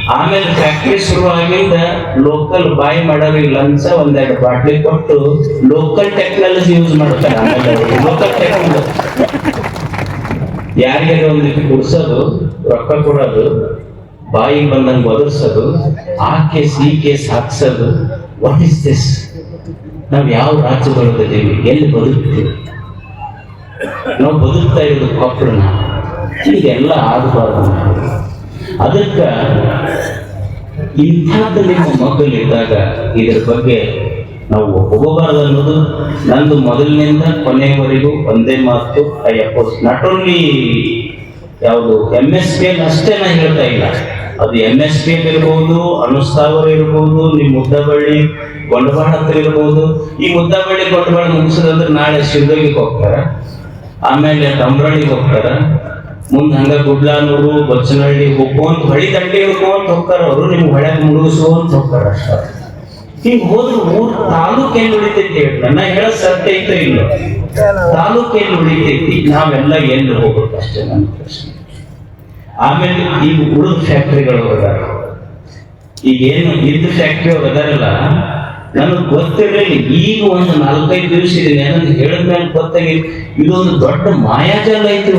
ಆಮೇಲೆ ಫ್ಯಾಕ್ಟ್ರಿ ಶುರು ಆಗಿಂದ ಲೋಕಲ್ ಬಾಯ್ ಮಾಡೋರಿ ಇಲ್ಲ ಅಂತ ಒಂದೆರಡು ಬಾಟ್ಲಿ ಕೊಟ್ಟು ಲೋಕಲ್ ಟೆಕ್ನಾಲಜಿ ಯೂಸ್ ಮಾಡ್ತಾರೆ ಆಮೇಲೆ ಲೋಕಲ್ ಟೆಕ್ನಾಲಜಿ ಯಾರಿಗೆ ಒಂದು ಕುಡ್ಸೋದು, ರೊಕ್ಕ ಕೊಡೋದು ಬಾಯಿಗೆ ಬಂದಂಗೆ ಒದರ್ಸೋದು ಆಕೆ ಸೀಕೆ ಹಾಕ್ಸೋದು ವಾಟ್ ಇಸ್ ದಿಸ್ ನಾವು ಯಾವ ರಾಜ್ಯದೊಳಗಿದ್ದೀವಿ ಎಲ್ಲಿ ಬದುಕ್ತೀವಿ? ನಾವು ಬದುಕ್ತಾ ಇರೋದು ಕೊಪ್ಪಳನ. ಹೀಗೆಲ್ಲ ಆಗಬಾರ್ದು. ಅದಕ್ಕೆ ಇಂಥದ್ದು ನಿಮ್ಮ ಮಕ್ಕಳಿದ್ದಾಗ ಇದ್ರ ಬಗ್ಗೆ ನಾವು ಹೋಗಬಾರ್ದು ಅನ್ನೋದು ನಂದು ಮೊದಲಿನಿಂದ ಕೊನೆಯವರೆಗೂ ಒಂದೇ ಮಾತು. ಐ ಅಪೋಸ್ ನಾಟ್ ಓನ್ಲಿ ಯಾವುದು ಎಂ ಎಸ್ ಕೆ ಅಷ್ಟೇ ನಾನು ಹೇಳ್ತಾ ಇಲ್ಲ. ಅದು ಎಂ ಎಸ್ ಪಿ ಇರ್ಬೋದು ಅನುಸ್ತಾವರ ಇರ್ಬೋದು ನಿಮ್ಮ ಮುದ್ದಬಳ್ಳಿ, ಬಂಡವಾಳ ಹತ್ರ ಇರ್ಬೋದು. ಈ ಮುದ್ದಬಳ್ಳಿ, ಬಂಡವಾಳ ಮುಗಿಸೋದಂದ್ರೆ ನಾಳೆ ಶಿವದಗಿಗೆ ಹೋಗ್ತಾರೆ? ಆಮೇಲೆ ತಮ್ರಳ್ಳಿಗೆ ಹೋಗ್ತಾರ. ಮುಂದೆ ಹಂಗ ಗುಡ್ಲಾನೂರು, ಬಚ್ಚನಹಳ್ಳಿ ಹೋಗ್ಕೊಂತ ಹೊಳಿ ತಂಡಿ ಹಿಡ್ಕೊಂತ ಹೋಗ್ತಾರ ಅವರು. ನಿಮ್ಗೆ ಹೊಳ್ಯಾಗ ಮುಳುಗಿಸುವಂತ ಹೋಗ್ತಾರ ಅಷ್ಟ. ಹಿಂಗ್ ಹೋದ್ರೆ ಮೂರ್ ತಾಲೂಕ್ ಏನ್ ಉಳಿತೈತಿ ನನ್ನ ಹೇಳ ಸತ್ಯ ಐತೋ ಇಲ್ಲ. ತಾಲೂಕ್ ಏನ್ ಉಳಿತೈತಿ? ನಾವೆಲ್ಲ ಎಲ್ಲಿ ಹೋಗ್ಬೇಕು ಅಷ್ಟೇ ನನ್ನ ಪ್ರಶ್ನೆ. ಆಮೇಲೆ ಈಗ ಉಳಿದ ಫ್ಯಾಕ್ಟ್ರಿಗಳು ಅದಾರ ಈಗ ಏನು ಇದ್ದ ಫ್ಯಾಕ್ಟ್ರಿ ಅವ್ರು ಅದಾರಲ್ಲ, ನನಗೆ ಗೊತ್ತಿರಲಿಲ್ಲ. ಈಗ ಒಂದು ನಾಲ್ಕೈದು ದಿವಸ ಇದೆ ನನಗೆ ಹೇಳಿದ್ಮೇಲೆ ಗೊತ್ತಾಗಿ ಇದೊಂದು ದೊಡ್ಡ ಮಾಯಾಜಾಲ ಐತಿ.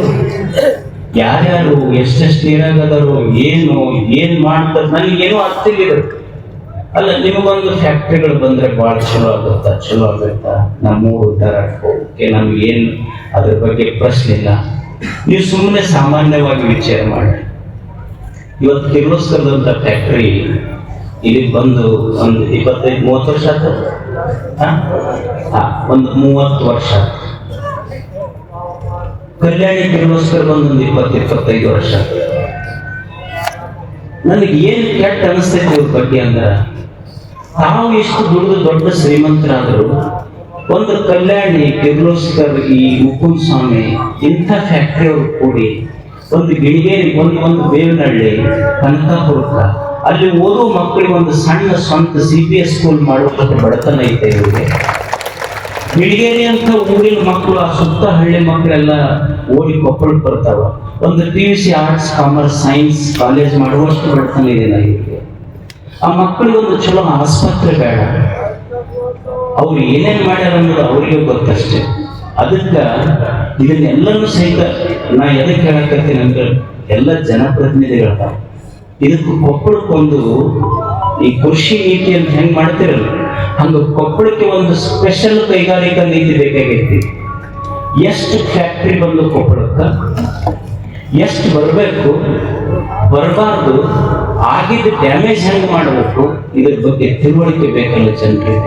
ಯಾರ್ಯಾರು ಎಷ್ಟೆಷ್ಟು ನೀರಾಗ ಅದಾರು, ಏನು, ಏನ್ ಮಾಡ್ತಾರೆ ನನಗೇನು ಅರ್ಥ ಇಲ್ಲ. ಅಲ್ಲ, ನಿಮಗೊಂದು ಫ್ಯಾಕ್ಟ್ರಿಗಳು ಬಂದ್ರೆ ಬಹಳ ಚಲೋ ಆಗುತ್ತಾ ಚಲೋ ಆಗುತ್ತಾ. ನಮ್ಮೂರು ಉದ್ದಾರ ಓಕೆ ನಮ್ಗೆ ಏನು ಅದ್ರ ಬಗ್ಗೆ ಪ್ರಶ್ನೆ ಇಲ್ಲ. ನೀವು ಸುಮ್ಮನೆ ಸಾಮಾನ್ಯವಾಗಿ ವಿಚಾರ ಮಾಡಿ ಇವತ್ತು ಕಿರ್ಲೋಸ್ಕರದಂತ ಫ್ಯಾಕ್ಟ್ರಿ ಇಲ್ಲಿ ಬಂದು ಒಂದು ಇಪ್ಪತ್ತೈದು, ಮೂವತ್ತು ವರ್ಷ ಆಯ್ತು ಒಂದು ಮೂವತ್ತು ವರ್ಷ. ಕಲ್ಯಾಣಿ ಕಿರ್ಲೋಸ್ಕರ ಬಂದು ಒಂದು ಇಪ್ಪತ್ತು, ಇಪ್ಪತ್ತೈದು ವರ್ಷ. ನನಗೆ ಏನ್ ಕೆಟ್ಟ ಅನಿಸ್ತೈತೆ ಇವ್ರ ಬಗ್ಗೆ ಅಂದ್ರ, ತಾವು ಇಷ್ಟು ದುಡಿದು ದೊಡ್ಡ ಶ್ರೀಮಂತರಾದರು ಒಂದು ಕಲ್ಯಾಣಿ ಕಿರ್ಲೋಸ್ಕರ್ ಈ ಮುಕುಂದ್ ಸ್ವಾಮಿ ಇಂಥ ಫ್ಯಾಕ್ಟ್ರಿ ಅವ್ರು ಕೂಡಿ ಒಂದು ಗಿಣಿಗೇರಿ ಒಂದು ಒಂದು ಬೇವಿನಹಳ್ಳಿ ಕನಕಾಪುರಕ್ಕ ಅಲ್ಲಿ ಓದೋ ಮಕ್ಕಳಿಗೆ ಒಂದು ಸಣ್ಣ ಸ್ವಂತ ಸಿ ಬಿ ಎಸ್ ಸ್ಕೂಲ್ ಮಾಡುವಂತ ಬಡತನ ಐತೆ ಇವರಿಗೆ. ಬಿಳಿಗೇರಿ ಅಂತ ಊರಿನ ಮಕ್ಕಳು, ಆ ಸುತ್ತ ಹಳ್ಳಿ ಮಕ್ಕಳೆಲ್ಲ ಓಡಿ ಕೊಪ್ಪಳಕ್ಕೆ ಬರ್ತಾವ. ಒಂದು P U C arts commerce science college ಮಾಡುವಷ್ಟು ಬಡತನ ಇದೆ ಆ ಮಕ್ಕಳಿಗೆ ಒಂದು ಚಲೋ ಆಸ್ಪತ್ರೆ ಬೇಡ. ಅವ್ರು ಏನೇನ್ ಮಾಡ್ಯಾರ ಅನ್ನೋದು ಅವರಿಗೆ ಗೊತ್ತಷ್ಟೇ. ಅದಕ್ಕ ಇದನ್ನೆಲ್ಲರೂ ಸಹಿತ ನಾ ಎದಕ್ಕೆ ಹೇಳಕತ್ತೀನಿ ಅಂದ್ರೆ ಎಲ್ಲ ಜನಪ್ರತಿನಿಧಿಗಳ ಇದಕ್ಕೆ ಕೊಪ್ಪಳಕ್ಕೊಂದು ಈ ಕೃಷಿ ನೀತಿ ಅಂತ ಹೆಂಗ್ ಮಾಡ್ತಿರಲ್ಲ, ಹಂಗ ಕೊಪ್ಪಳಕ್ಕೆ ಒಂದು ಸ್ಪೆಷಲ್ ಕೈಗಾರಿಕಾ ನೀತಿ ಬೇಕಾಗೈತಿ. ಎಷ್ಟು ಫ್ಯಾಕ್ಟ್ರಿ ಬಂದು ಕೊಪ್ಪಳಕ್ಕ? ಎಷ್ಟು ಬರಬೇಕು? ಬರಬಾರ್ದು. ಆಗಿದ್ದ ಡ್ಯಾಮೇಜ್ ಹೆಂಗ್ ಮಾಡಬೇಕು? ಇದ್ರ ಬಗ್ಗೆ ತಿಳುವಳಿಕೆ ಬೇಕಲ್ಲ ಜನರಿಗೆ.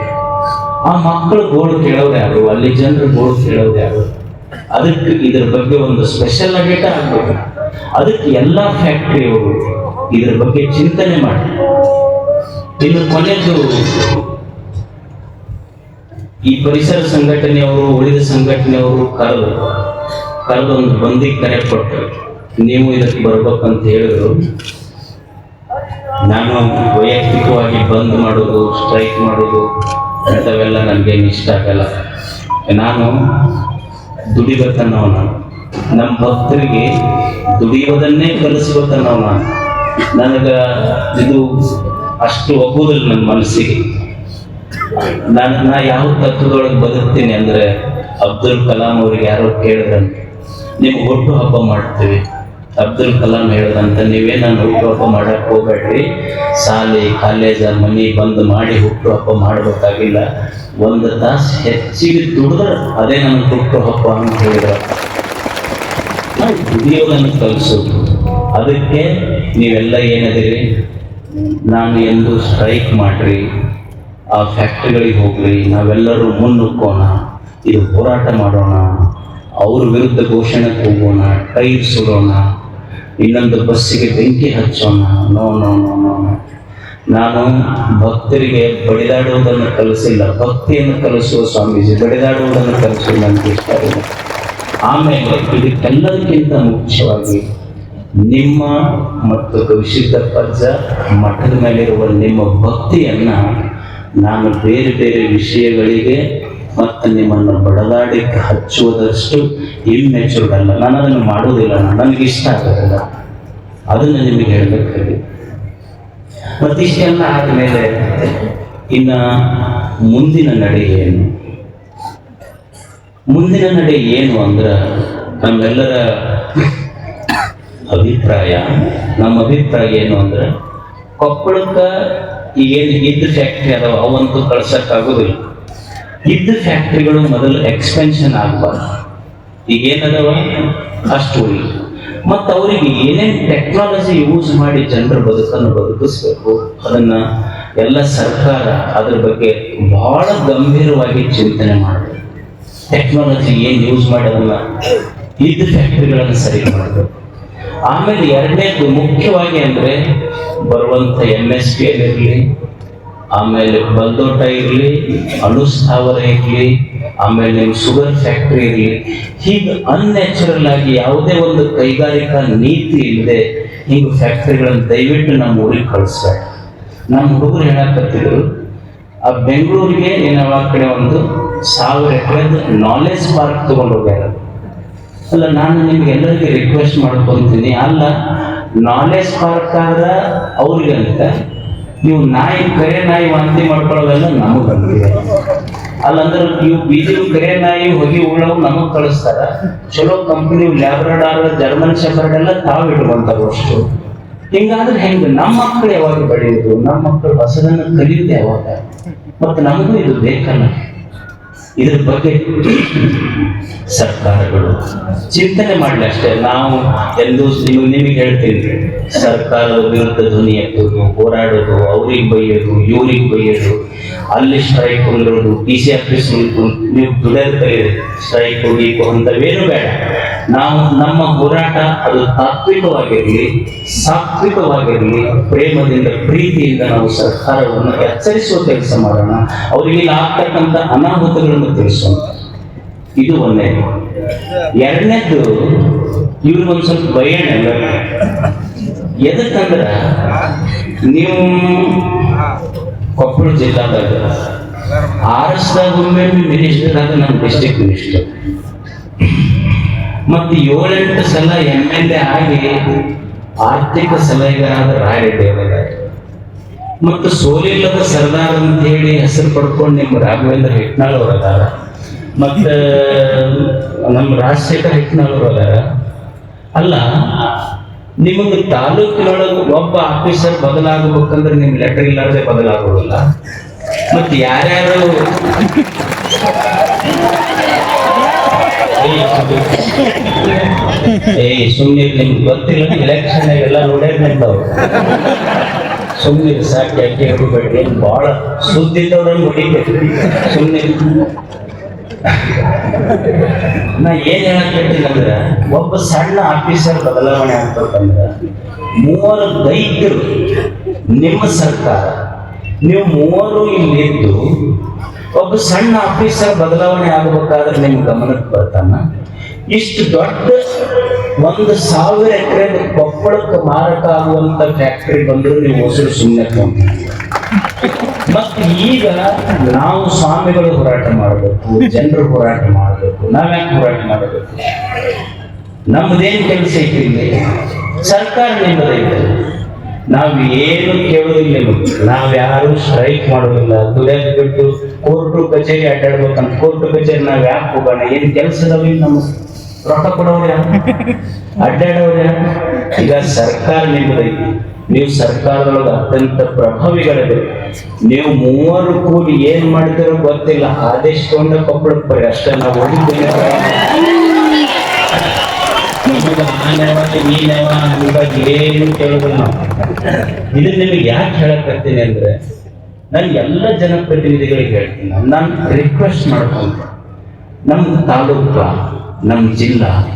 ಆ ಮಕ್ಕಳು ಗೋಳು ಕೇಳೋದೇ ಯಾರು? ಅಲ್ಲಿ ಜನರು ಗೋಳು ಕೇಳೋದೇ ಯಾರು? ಅದಕ್ಕೆ ಇದ್ರ ಬಗ್ಗೆ ಒಂದು ಸ್ಪೆಷಲ್ ಆಗೇಟ ಆಗ್ಬೇಕು ಅದಕ್ಕೆ ಎಲ್ಲಾ ಫ್ಯಾಕ್ಟ್ರಿಯವರು ಇದ್ರ ಬಗ್ಗೆ ಚಿಂತನೆ ಮಾಡಿ. ಇನ್ನು ಕೊನೆಯದು ಈ ಪರಿಸರ ಸಂಘಟನೆಯವರು ಉಳಿದ ಸಂಘಟನೆಯವರು ಕರೆದು ಕರೆದು ಒಂದು ಬಂದಿ ಕರೆ ಕೊಟ್ಟರು. ನೀವು ಇದಕ್ಕೆ ಬರ್ಬೇಕಂತ ಹೇಳಿದ್ರು. ನಾನು ವೈಯಕ್ತಿಕವಾಗಿ ಬಂದ್ ಮಾಡೋದು ಸ್ಟ್ರೈಕ್ ಮಾಡೋದು ಅಂಥವೆಲ್ಲ ನನಗೇನು ಇಷ್ಟ ಆಗಲ್ಲ. ನಾನು ದುಡಿಬೇಕನ್ನೋ ನಾನು. ನಮ್ಮ ಭಕ್ತರಿಗೆ ದುಡಿಯೋದನ್ನೇ ಕಲಿಸ್ಬೇಕನ್ನೋ ನಾನು. ನನಗೆ ಇದು ಅಷ್ಟು ಒಗ್ಗುದಿಲ್ಲ ನನ್ನ ಮನಸ್ಸಿಗೆ. ನಾನು, ನಾ ಯಾವ ತತ್ವದೊಳಗೆ ಬದುಕ್ತೀನಿ ಅಂದ್ರೆ ಅಬ್ದುಲ್ ಕಲಾಂ ಅವ್ರಿಗೆ ಯಾರೋ ಕೇಳಿದ್ರಂತೆ ನೀವು ಹುಟ್ಟು ಹಬ್ಬ ಮಾಡ್ತೀವಿ ಅಬ್ದುಲ್ ಕಲಾಂ ಹೇಳ್ದಂತ, ನೀವೇ ನಾನು ಹುಟ್ಟು ಹಬ್ಬ ಮಾಡಕ್ಕೆ ಹೋಗ್ಬೇಡ್ರಿ. ಶಾಲೆ, ಕಾಲೇಜ ಮನೆ ಬಂದ್ ಮಾಡಿ ಹುಟ್ಟು ಹಬ್ಬ ಮಾಡಬೇಕಾಗಿಲ್ಲ. ಒಂದು ತಾಸು ಹೆಚ್ಚಿಗೆ ದುಡಿದ್ರೆ ಅದೇ ನಮ್ಮ ಹುಟ್ಟು ಹಬ್ಬ ಅಂತ ಹೇಳಿದ್ರು. ದುಡಿಯೋದನ್ನು ಕಲಿಸೋದು. ಅದಕ್ಕೆ ನೀವೆಲ್ಲ ಏನದಿರಿ ನಾನು ಎಂದು ಸ್ಟ್ರೈಕ್ ಮಾಡ್ರಿ. ಆ ಫ್ಯಾಕ್ಟ್ರಿಗಳಿಗೆ ಹೋಗ್ರಿ. ನಾವೆಲ್ಲರೂ ಮುನ್ನುಗ್ಗೋಣ. ಇದು ಹೋರಾಟ ಮಾಡೋಣ. ಅವ್ರ ವಿರುದ್ಧ ಘೋಷಣೆಗೆ ಹೋಗೋಣ. ಟೈರ್ ಸುಡೋಣ. ಇನ್ನೊಂದು ಬಸ್ಸಿಗೆ ಬೆಂಕಿ ಹಚ್ಚೋಣ. No no no no. ನಾನು ಭಕ್ತರಿಗೆ ಬಡಿದಾಡುವುದನ್ನು ಕಲಿಸಿಲ್ಲ. ಭಕ್ತಿಯನ್ನು ಕಲಿಸುವ ಸ್ವಾಮೀಜಿ ಬಡಿದಾಡುವುದನ್ನು ಕಲಿಸುವುದು ನನಗೆ ಇಷ್ಟ ಇಲ್ಲ. ಆಮೇಲೆ ಇದಕ್ಕೆಲ್ಲದಕ್ಕಿಂತ ಮುಖ್ಯವಾಗಿ ನಿಮ್ಮ ಮತ್ತು ಕವಿಶಿದ್ಧ ಪಜ್ಜ ಮಠದ ಮೇಲಿರುವ ನಿಮ್ಮ ಭಕ್ತಿಯನ್ನ ನಾನು ಬೇರೆ ಬೇರೆ ವಿಷಯಗಳಿಗೆ ಮತ್ತು ನಿಮ್ಮನ್ನು ಬಡದಾಡಿಕ್ಕೆ ಹಚ್ಚುವುದಷ್ಟು ಇಮ್ಮೆಚೂರ್ಡ್ ನಾನು ಅದನ್ನು ಮಾಡುವುದಿಲ್ಲ. ನನಗೆ ಇಷ್ಟ ಆಗೋದಿಲ್ಲ. ಅದನ್ನು ನಿಮಗೆ ಹೇಳಬೇಕಾಗಿದೆ. ಮತ್ತಿಷ್ಟೆಲ್ಲ ಆದಮೇಲೆ ಇನ್ನ ಮುಂದಿನ ನಡೆ ಏನು? ಮುಂದಿನ ನಡೆ ಏನು ಅಂದ್ರೆ ನಮ್ಮೆಲ್ಲರ ಅಭಿಪ್ರಾಯ. ನಮ್ಮ ಅಭಿಪ್ರಾಯ ಏನು ಅಂದ್ರೆ ಕೊಪ್ಪಳಕ್ಕ ಈಗೇನು ಇದ್ದ ಫ್ಯಾಕ್ಟ್ರಿ ಅದಾವ, ಅವಂತೂ ಕಳ್ಸಕ್ಕಾಗೋದಿಲ್ಲ ಇದ್ದ ಫ್ಯಾಕ್ಟ್ರಿಗಳು ಮೊದಲು ಎಕ್ಸ್ಪೆನ್ಷನ್ ಆಗಬಾರ್ದು. ಈಗೇನದವ ಅಷ್ಟು ಮತ್ತು ಅವರಿಗೆ ಏನೇನು ಟೆಕ್ನಾಲಜಿ ಯೂಸ್ ಮಾಡಿ ಜನರ ಬದುಕನ್ನು ಬದುಕಿಸ್ಬೇಕು, ಅದನ್ನ ಎಲ್ಲ ಸರ್ಕಾರ ಅದ್ರ ಬಗ್ಗೆ ಬಹಳ ಗಂಭೀರವಾಗಿ ಚಿಂತನೆ ಮಾಡಬೇಕು. ಟೆಕ್ನಾಲಜಿ ಏನು ಯೂಸ್ ಮಾಡಿ ಅದನ್ನ ಇದ್ದ ಫ್ಯಾಕ್ಟ್ರಿಗಳನ್ನು ಸರಿ ಮಾಡಬೇಕು. ಆಮೇಲೆ ಎರಡನೇದು ಮುಖ್ಯವಾಗಿ ಅಂದ್ರೆ ಬರುವಂತ ಎಂ ಎಸ್ ಪಿ ಇರಲಿ ಆಮೇಲೆ ಬಲ್ದೋಟ ಇರಲಿ ಅಣುಸ್ಥಾವರ ಇರಲಿ, ಆಮೇಲೆ ನಿಮ್ಮ ಶುಗರ್ ಫ್ಯಾಕ್ಟ್ರಿ ಇರಲಿ. ಹೀಗೆ ಅನ್ಯಾಚುರಲ್ ಆಗಿ ಯಾವುದೇ ಒಂದು ಕೈಗಾರಿಕಾ ನೀತಿ ಇಲ್ಲದೆ ಹಿಂಗೆ ಫ್ಯಾಕ್ಟ್ರಿಗಳನ್ನು ದಯವಿಟ್ಟು ನಮ್ಮ ಊರಿಗೆ ಕಳಿಸ್ಬೇಕು ನಮ್ಮ ಹುಡುಗರು ಹೇಳಕತ್ತಿದ್ರು, ಆ ಬೆಂಗಳೂರಿಗೆ ಏನವ ಕಡೆ ಒಂದು ಸಾವಿರ ಎಕರೆದು ನಾಲೆಜ್ ಪಾರ್ಕ್ ತಗೊಂಡು ಹೋಗ್ಯಾರ. ಅಲ್ಲ, ನಾನು ನಿಮ್ಗೆ ಎಲ್ಲರಿಗೆ ರಿಕ್ವೆಸ್ಟ್ ಮಾಡ್ಕೊತೀನಿ, ಅಲ್ಲ ನಾಲೆಜ್ ಪಾರ್ಕ್ ಆದ್ರ ಅವ್ರಿಗಂತ ನೀವು ನಾಯಿ, ಕರೆ ನಾಯಿ ವಾಂತಿ ಮಾಡ್ಕೊಳ್ಳೋದೆಲ್ಲ ನಮಗ್ ಅಲ್ಲಂದ್ರೆ ನೀವು ಬೀದಿ ಕರೆ ನಾಯಿ, ಹೊಗೆ ಉಳ್ಳವು ನಮಗ್ ಕಳಿಸ್ತಾರ. ಚಲೋ ಕಂಪನಿ ಲ್ಯಾಬ್ರಡಾರ್ ಜರ್ಮನ್ ಶೆಫರ್ಡ್ ಎಲ್ಲ ತಾವ್ ಇಟ್ಕೊಂತಾರ ಅಷ್ಟು. ಹಿಂಗಾದ್ರೆ ಹೆಂಗ ನಮ್ಮ ಮಕ್ಕಳು ಯಾವಾಗ ಬೆಳೆಯೋದು? ನಮ್ಮ ಮಕ್ಕಳು ಹೊಸದನ್ನ ಕಲಿಯೋದು ಯಾವಾಗ? ಮತ್ತೆ ನಮಗೂ ಇದು ಬೇಕಲ್ಲ. ಇದ್ರ ಬಗ್ಗೆ ಸರ್ಕಾರಗಳು ಚಿಂತನೆ ಮಾಡಲಿ ಅಷ್ಟೇ. ನಾವು ಎಲ್ಲೂ ನೀವು ನಿಮಗೆ ಹೇಳ್ತೀನಿ. ಸರ್ಕಾರದ ವಿರುದ್ಧ ಧ್ವನಿ ಎತ್ತೋದು, ಹೋರಾಡೋದು, ಅವ್ರಿಗೆ ಬೈಯೋದು, ಇವ್ರಿಗೆ ಬೈಯೋದು. ಅಲ್ಲಿ ಸ್ಟ್ರೈಕ್ ಹೊಂದಿರೋದು ಡಿ ಸಿ ಆಫೀಸ್ ನೀವು ದುಡಿಯೋದು ಸ್ಟ್ರೈಕ್ ಹೋಗಿ ಅಂತವೇನು ಬೇಡ. ನಾವು ನಮ್ಮ ಹೋರಾಟ ಅದು ತಾತ್ವಿಕವಾಗಿರಲಿ, ಸಾತ್ವಿಕವಾಗಿರಲಿ, ಪ್ರೇಮದಿಂದ, ಪ್ರೀತಿಯಿಂದ ನಾವು ಸರ್ಕಾರವನ್ನು ಎಚ್ಚರಿಸುವ ಕೆಲಸ ಮಾಡೋಣ. ಅವರಿಗೆ ಆಗ್ತಕ್ಕಂಥ ಅನಾಹುತಗಳನ್ನು ತಿಳಿಸೋಣ. ಇದು ಒಂದನೇದು ಎರಡನೇದು ಇವ್ರಿಗೆ ಒಂದು ಸ್ವಲ್ಪ ಭಯಣ ಎದಕ್ಕಂದ್ರೆ ನೀವು ಕೊಪ್ಪಳ ಜಿಲ್ಲಾದಾಗ ಆರಿಸಿದಾಗ ಒಮ್ಮೆ ಮಿನಿಸ್ಟರ್ ಆದ ನಮ್ಮ ಡಿಸ್ಟ್ರಿಕ್ಟ್ ಮಿನಿಸ್ಟರ್ ಮತ್ತು ಏಳೆಂಟು ಸಲ ಎಂ ಎಲ್ ಎ ಆಗಿ ಆರ್ಥಿಕ ಸಲಹೆಗಾರ ಅವರ ಮತ್ತು ಸೋಲಿಲ್ಲದ ಸರ್ದಾರ್ ಅಂತ ಹೇಳಿ ಹೆಸರು ಪಡ್ಕೊಂಡು ನಿಮ್ಮ ರಾಘವೇಂದ್ರ ಹಿಟ್ನಾಳ್ ಅವರು ಅದಾರ. ಮತ್ತು ನಮ್ಮ ರಾಜಶೇಖರ್ ಹಿಟ್ನಾಳ್ ಅವರು ಅದಾರ. ಅಲ್ಲ ನಿಮಗೆ ತಾಲೂಕಿನೊಳಗೆ ಒಬ್ಬ ಆಫೀಸರ್ ಬದಲಾಗಬೇಕಂದ್ರೆ ನಿಮ್ಮ ಲೆಟರ್ ಇಲ್ಲಾರದೆ ಬದಲಾಗೋದಿಲ್ಲ. ಮತ್ತು ಯಾರ್ಯಾರು ಏ ಸುಮ್ಮನೆ ನಿಮ್ಗೆ ಗೊತ್ತಿಲ್ಲ ಎಲೆಕ್ಷನ್ ಎಲ್ಲ ನೋಡೇ ನಿಂತವ್ರು ಸುಮ್ಮನೆ ಸಾಕು ಯಾಕೆ ಹೇಳ್ಬೇಡಿ ಭಾಳ ಸುದ್ದಿದ್ದವ್ರನ್ನ ಹೊಡಿಬೇಕು. ಸುಮ್ಮನೆ ನಾ ಏನ್ ಹೇಳಕ್ ಹೇಳ್ತೀನಿ ಅಂದ್ರೆ ಒಬ್ಬ ಸಣ್ಣ ಆಫೀಸರ್ ಬದಲಾವಣೆ ಅಂತಂದ್ರ ಮೂವರು ದೈತ್ಯರು ನಿಮ್ಮ ಸರ್ಕಾರ, ನೀವು ಮೂವರು ಇಲ್ಲಿದ್ದು ಒಬ್ಬ ಸಣ್ಣ ಆಫೀಸರ್ ಬದಲಾವಣೆ ಆಗಬೇಕಾದ್ರೆ ನಿಮ್ ಗಮನಕ್ಕೆ ಬರ್ತಾನ? ಇಷ್ಟು ದೊಡ್ಡ ಒಂದು ಸಾವಿರ ಎಕರೆ ಕೊಪ್ಪಳಕ್ಕೆ ಮಾರಾಟ ಆಗುವಂತ ಫ್ಯಾಕ್ಟರಿ ಬಂದ್ರು ನೀವು ಹೊಸರು ಸುಮ್ಮನೆ ಮತ್ತು ಈಗ ನಾವು ಸ್ವಾಮಿಗಳು ಹೋರಾಟ ಮಾಡಬೇಕು, ಜನರು ಹೋರಾಟ ಮಾಡಬೇಕು ನಾವ್ಯಾಕೆ ಹೋರಾಟ ಮಾಡಬೇಕು? ನಮ್ದೇನ್ ಕೆಲಸ ಐತಿ ಸರ್ಕಾರ ನಿಮ್ಮದೈತೆ ನಾವು ಏನು ಕೇಳೋದಿಲ್ಲ ನಾವು ಯಾರು ಸ್ಟ್ರೈಕ್ ಮಾಡೋದಿಲ್ಲ ದುಡಿಯೋದು ಬಿಟ್ಟು ಕೋರ್ಟು ಕಚೇರಿ ಅಡ್ಡಾಡ್ಬೇಕಂತ ಕೋರ್ಟು ಕಚೇರಿ ನಾವ್ ಯಾಕೆ ಹೋಗೋಣ? ಏನ್ ಕೆಲಸ ನಮ್ ರೊಕ್ಕ ಕೊಡೋರು ಅಡ್ಡಾಡೋರು ಈಗ ಸರ್ಕಾರ ನಿಮ್ಮದೈತಿ ನೀವು ಸರ್ಕಾರದೊಳಗೆ ಅತ್ಯಂತ ಪ್ರಭಾವಿಗಳಿದೆ ನೀವು ಮೂವರು ಕೂಡಿ ಏನ್ ಮಾಡ್ತಿರೋ ಗೊತ್ತಿಲ್ಲ. ಆದೇಶ ಬರ್ರಿ. ಅಷ್ಟೇ ನಾವು ಹೋಗಿದ್ದೇನೆ ನಮಗೆ ಆ ನ್ಯಾಯ, ಈ ನ್ಯಾಯ ಹಂಗಾಗಿ ಏನು ಕೇಳೋದಿಲ್ಲ ನಾವು ಇದನ್ನ ನಿಮಗೆ ಯಾಕೆ ಹೇಳಕತ್ತೀನಿ ಅಂದ್ರೆ, ನಾನು ಎಲ್ಲ ಜನಪ್ರತಿನಿಧಿಗಳಿಗೆ ಹೇಳ್ತೀನಿ. ನಾನು ರಿಕ್ವೆಸ್ಟ್ ಮಾಡ್ಕೊಂತ ನಮ್ಮ ತಾಲೂಕ ನಮ್ಮ ಜಿಲ್ಲಾ,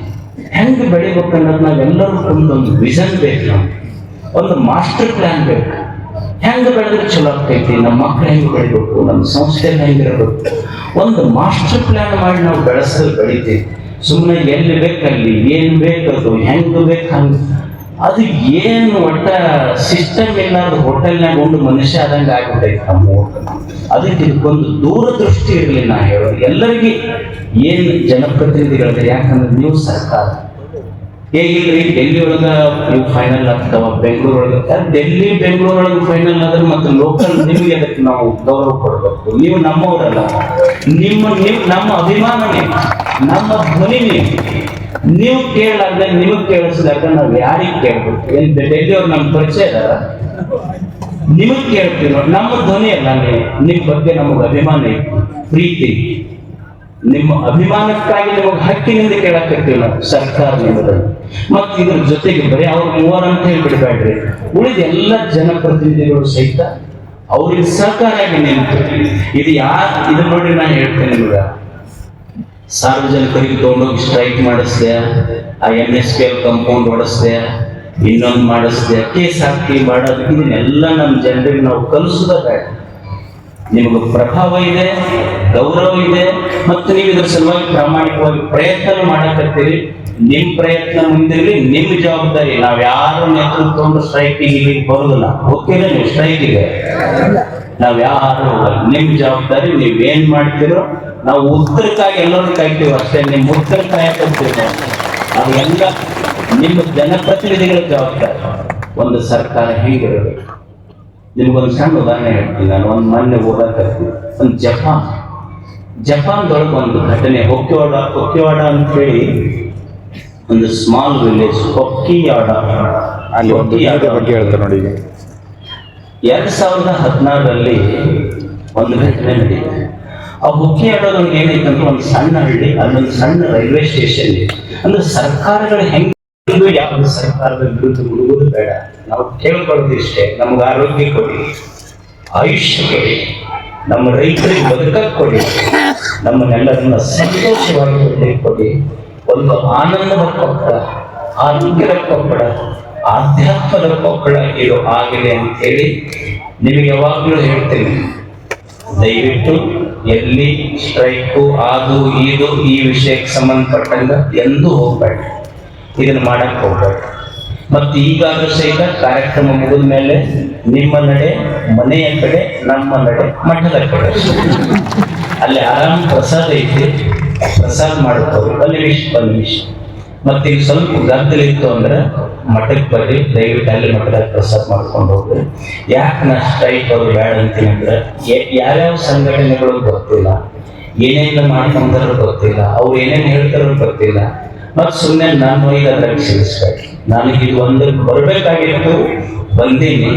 ಹೆಂಗೆ ಬೆಳಿಬೇಕು ಅನ್ನೋದು ನಾವೆಲ್ಲರೂ ಒಂದು ವಿಷನ್ ಬೇಕು ನಾವು ಒಂದು ಮಾಸ್ಟರ್ ಪ್ಲಾನ್ ಬೇಕು. ಹೆಂಗೆ ಬೆಳೆದ್ರೆ ಚಲೋ ಆಗ್ತೈತಿ, ನಮ್ಮ ಮಕ್ಳು ಹೆಂಗೆ ಬೆಳಿಬೇಕು, ನಮ್ಮ ಸಂಸ್ಥೆ ಹೆಂಗಿರಬೇಕು. ಒಂದು ಮಾಸ್ಟರ್ ಪ್ಲಾನ್ ಮಾಡಿ ನಾವು ಬೆಳೆಸಿದ್ರೆ ಬೆಳಿತೀವಿ. ಸುಮ್ಮನೆ ಎಲ್ಲಿ ಬೇಕಲ್ಲಿ ಏನು ಬೇಕದು ಹೆಂಗೆ ಬೇಕು ಹಂಗೆ. ಅದು ಏನು ಒಟ್ಟ ಸಿಸ್ಟಮ್ ಇಲ್ಲಾರ್ದ ಹೋಟೆಲ್ನಾಗ ಒಂದು ಮನುಷ್ಯ ಆದಂಗೆ ಆಗ್ಬಿಟ್ಟೈತೆ ನಮ್ಮ ಅದಕ್ಕೆ ಇದಕ್ಕೊಂದು ದೂರದೃಷ್ಟಿ ಇರಲಿ ನಾ ಹೇಳೋದು. ಎಲ್ಲರಿಗೆ ಏನು ಜನಪ್ರತಿನಿಧಿಗಳಿದೆ ಯಾಕಂದ್ರೆ ನೀವು ಸರ್ಕಾರ. ಹೇಗಿಲ್ರಿ ಡೆಲ್ಲಿ ಒಳಗ ನೀವು ಫೈನಲ್ ಆಗ್ತಾವ, ಬೆಂಗಳೂರು ಒಳಗ? ಡೆಲ್ಲಿ, ಬೆಂಗಳೂರು ಒಳಗ ಫೈನಲ್ ಆದ್ರೆ ಮತ್ತೆ ಲೋಕಲ್ ನಿಮ್ಗೆ ಅದಕ್ಕೆ ನಾವು ಗೌರವ ಕೊಡಬೇಕು. ನೀವು ನಮ್ಮವರಲ್ಲ. ನಿಮ್ಮ ನಿಮ್ ನಮ್ಮ ಅಭಿಮಾನನೇ, ನಮ್ಮ ಧ್ವನಿ ನೀವು ಕೇಳಲಾರ್ದೆ ನಿಮಗ್ ಕೇಳಿಸಿದಾಗ ನಾವು ಯಾರಿಗೆ ಕೇಳ್ಬೇಕು? ಡೆಲ್ಲಿ ಅವ್ರು ನಮ್ಮ ಪರಿಚಯ ಇದಾರ ನಿಮಗ್ ಕೇಳ್ತೀವಿ ನಮ್ಮ ಧ್ವನಿ ಅಲ್ಲ ನೀವು ನಿಮ್ ಬಗ್ಗೆ ನಮಗ್ ಅಭಿಮಾನ ಪ್ರೀತಿ ನಿಮ್ಮ ಅಭಿಮಾನಕ್ಕಾಗಿ ನಿಮಗೆ ಹಕ್ಕಿನಿಂದ ನಾವು ಸರ್ಕಾರ ನಿಮ್ಮದು. ಮತ್ತು ಇದ್ರ ಜೊತೆಗೆ ಬರೀ ಅವ್ರ ಮೂವರ್ ಅಂತ ಹೇಳ್ಬಿಡ್ಬೇಡ್ರಿ. ಉಳಿದ ಎಲ್ಲ ಜನಪ್ರತಿನಿಧಿಗಳು ಸಹಿತ ಅವ್ರಿಗೆ ಸಹಕಾರಿಯಾಗಿ ನಿಂತು ಇದು ಯಾರು, ಇದು ನೋಡಿ ನಾನು ಹೇಳ್ತೇನೆ ನಿಮ್ಗೆ. ಸಾರ್ವಜನಿಕರಿಗೆ ತಗೊಂಡೋಗಿ ಸ್ಟ್ರೈಕ್ ಮಾಡಿಸ್ದೆ ಆ N S K L compound ಹೊಡೆಸ್ದೆ ಇನ್ನೊಂದು ಮಾಡಿಸ್ದೆ ಕೇಸ್ ಹಾಕಿ ಮಾಡೋದು, ಇದನ್ನೆಲ್ಲ ನಮ್ಮ ಜನರಿಗೆ ನಾವು ಕಲಿಸೋದ ನಿಮಗೆ ಪ್ರಭಾವ ಇದೆ, ಗೌರವ ಇದೆ, ಮತ್ತು ನೀವು ಇದರ ಸಲುವಾಗಿ ಪ್ರಾಮಾಣಿಕವಾಗಿ ಪ್ರಯತ್ನ ಮಾಡಕತ್ತೀರಿ. ನಿಮ್ ಪ್ರಯತ್ನ ಮುಂದಿರಲಿ, ನಿಮ್ ಜವಾಬ್ದಾರಿ. ನಾವ್ ಯಾರು ನೇತೃತ್ವ ಸ್ಟ್ರೈಕಿಂಗ್ ಇಲ್ಲಿ ಬರುದಿಲ್ಲ. ಓಕೆನಾ ನೀವು? ಸ್ಟ್ರೈಕ್ ಇದೆ. ನಾವ್ ಯಾರು. ನಿಮ್ ಜವಾಬ್ದಾರಿ, ನೀವ್ ಏನ್ ಮಾಡ್ತೀರೋ, ನಾವು ಉತ್ತರಕ್ಕಾಗಿ ಎಲ್ಲರೂ ಕಾಯ್ತೀವಿ ಅಷ್ಟೇ. ನಿಮ್ ಉತ್ತರ ಕಾಯಕತ್ತೀವಿ ಅದು ಎಲ್ಲ ನಿಮ್ಮ ಜನಪ್ರತಿನಿಧಿಗಳ ಜವಾಬ್ದಾರಿ. ಒಂದು ಸರ್ಕಾರ ಹೆಂಗಿರಬೇಕು. ನಿಮ್ಗೊಂದು ಸಣ್ಣ ಉದಾಹರಣೆ ಹೇಳ್ತೀನಿ ನಾನು ಒಂದು ಮೊನ್ನೆ ಓದಕತ್ತೀನಿ ಒಂದು ಜಪಾನ್ ಜಪಾನ್ದೊಳಗೆ ಒಂದು ಘಟನೆ ಹೊಕ್ಕಿವಾಡ ಹೊಕ್ಕಿವಾಡ ಅಂತೇಳಿ ಒಂದು ಸ್ಮಾಲ್ ವಿಲೇಜ್ ಹೊಕ್ಕಿಯಾಡ ಅಲ್ಲಿ ಒಂದು ಯುದ್ಧದ ಬಗ್ಗೆ ಹೇಳ್ತಾರೆ ನೋಡಿ ಎರಡು ಸಾವಿರದ ಹದಿನಾರರಲ್ಲಿ ಒಂದು ಘಟನೆ ನಡೀತು ಆ ಹುಕ್ಕಿ ಆಡೋದೊಂದು ಏನೈತಂದ್ರೆ ಒಂದು ಸಣ್ಣ ಹಳ್ಳಿ ಅಲ್ಲೊಂದು ಸಣ್ಣ ರೈಲ್ವೆ ಸ್ಟೇಷನ್ ಇದೆ. ಅಂದ್ರೆ ಸರ್ಕಾರಗಳು ಹೆಂಗ್ ಯಾವ್ದು ಸರ್ಕಾರದ ವಿರುದ್ಧ ಹುಡುಗುದು ಬೇಡ. ನಾವು ಕೇಳ್ಕೊಳ್ಳೋದು ಇಷ್ಟೇ, ನಮ್ಗೆ ಆರೋಗ್ಯ ಕೊಡಿ, ಆಯುಷ್ಯ ಕೊಡಿ, ನಮ್ಮ ರೈತರಿಗೆ ಬದುಕ ಕೊಡಿ, ನಮ್ಮನ್ನೆಲ್ಲರನ್ನ ಸಂತೋಷವಾಗಿ ಕೊಡಿ. ಒಂದು ಆನಂದದ ಕೊಪ್ಪಳ ಆರೋಗ್ಯದ ಕೊಪ್ಪಳ ಆಧ್ಯಾತ್ಮದ ಕೊಪ್ಪಳ ಇದು ಆಗಲಿ ಅಂತೇಳಿ ನಿಮಗೆ ಯಾವಾಗಲೂ ಹೇಳ್ತೀನಿ. ದಯವಿಟ್ಟು ಎಲ್ಲಿ ಸ್ಟ್ರೈಕು, ಅದು, ಇದು ಈ ವಿಷಯಕ್ಕೆ ಸಂಬಂಧಪಟ್ಟಂಗ ಎಂದೂ ಹೋಗ್ಬೇಡ. ಇದನ್ನ ಮಾಡಕ್ಕೆ ಹೋಗ್ಬೇಕು ಮತ್ತು ಈಗಾಗಲೂ ಸಹಿತ ಕಾರ್ಯಕ್ರಮ ಮುಗಿದ ಮೇಲೆ ನಿಮ್ಮ ನಡೆ, ಮನೆಯ ಕಡೆ, ನಮ್ಮ ನಡೆ ಮಠದ ಕಡೆ. ಅಲ್ಲಿ ಆರಾಮ್ ಪ್ರಸಾದ ಐತಿ ಪ್ರಸಾದ ನಿಮಿಷ ಒಂದು ನಿಮಿಷ ಮತ್ತೆ ಈಗ ಸ್ವಲ್ಪ ಗದ್ದಲಿತ್ತು ಅಂದ್ರೆ ಮಠಕ್ಕೆ ಬರ್ರಿ, ದಯವಿಟ್ಟು ಅಲ್ಲಿ ಮಠದಾಗ ಪ್ರಸಾದ ಮಾಡ್ಕೊಂಡು ಹೋಗ್ರಿ. ಯಾಕೆ ನಾ ಸ್ಟ್ರೈಕ್ ಅದು ಬೇಡ ಅಂತೀನಿ ಅಂದ್ರೆ ಯಾವ್ಯಾವ ಸಂಘಟನೆಗಳು ಗೊತ್ತಿಲ್ಲ, ಏನೇನು ಮಾಡ್ಕೊಂಡ್ರು ಗೊತ್ತಿಲ್ಲ, ಅವ್ರು ಏನೇನು ಹೇಳ್ತಾರೋ ಗೊತ್ತಿಲ್ಲ. ಮತ್ತು ಸುಮ್ಮನೆ ನಾನು ಈಗ ಅದ್ರಾಗ ಸೇರಿಸ್ಬೇಕು ನಾನು ಇದು ಒಂದಕ್ಕೆ ಬರಬೇಕಾಗಿತ್ತು, ಬಂದೀನಿ.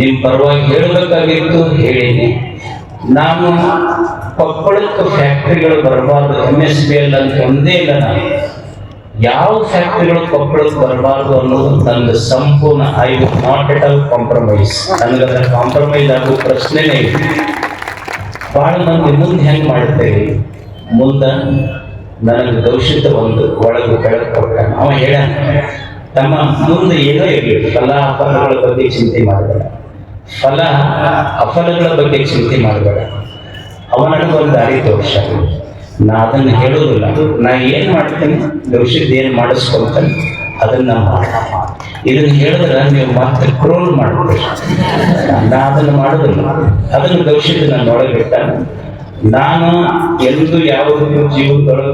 ನಿಮ್ಮ ಪರವಾಗಿ ಹೇಳಬೇಕಾಗಿತ್ತು, ಹೇಳೀನಿ. ನಾನು ಕೊಪ್ಪಳಕ್ಕೆ ಫ್ಯಾಕ್ಟ್ರಿಗಳು ಬರಬಾರ್ದು ಎಂ ಎಸ್ ಬಿ ಎಲ್ ಅಂತ ಒಂದೇ ಇಲ್ಲ ನಾನು. ಯಾವ ಫ್ಯಾಕ್ಟ್ರಿಗಳು ಕೊಪ್ಪಳಕ್ಕೆ ಬರಬಾರ್ದು ಅನ್ನೋದು ನನ್ನ ಸಂಪೂರ್ಣ I will not at all compromise ನನಗದ್ರ compromise ಆಗೋ ಪ್ರಶ್ನೆನೇ ಇಲ್ಲ. ಭಾಳ ಮಂದಿ ಮುಂದೆ ಹೆಂಗೆ ಮಾಡ್ತೇವೆ ಮುಂದೆ ನನಗೆ ಭವಿಷ್ಯದ ಒಂದು ಒಳಗೆ ಕೊಟ್ಟ ಅವ ಹೇಳ, ತಮ್ಮ ಮುಂದೆ ಏನೋ ಇರಲಿ, ಫಲ ಅಫಲಗಳ ಬಗ್ಗೆ ಚಿಂತೆ ಮಾಡಬೇಡ. ಫಲ, ಅಫಲಗಳ ಬಗ್ಗೆ ಚಿಂತೆ ಮಾಡಬೇಡ. ಒಂದು ದಾರಿ ದೋಷ ನಾ ಅದನ್ನು ಹೇಳೋದಿಲ್ಲ. ನಾ ಏನು ಮಾಡ್ತೇನೆ? ದೌಷಿತ್ ಏನು ಮಾಡಿಸ್ಕೊಳ್ತೇನೆ ಅದನ್ನ ಮಾಡ. ಇದನ್ನ ಹೇಳಿದ್ರೆ ನೀವು ಮತ್ತೆ ಕ್ರೋಲ್ ಮಾಡ್ತೀರಿ ನಾ ಅದನ್ನ ಮಾಡೋದಿಲ್ಲ. ಅದನ್ನು ಭವಿಷ್ಯದ ಒಳಗೆ ಇಟ್ಟ. ನಾನು ಎಂದು ಯಾವುದಕ್ಕೂ ಜೀವನದೊಳಗೆ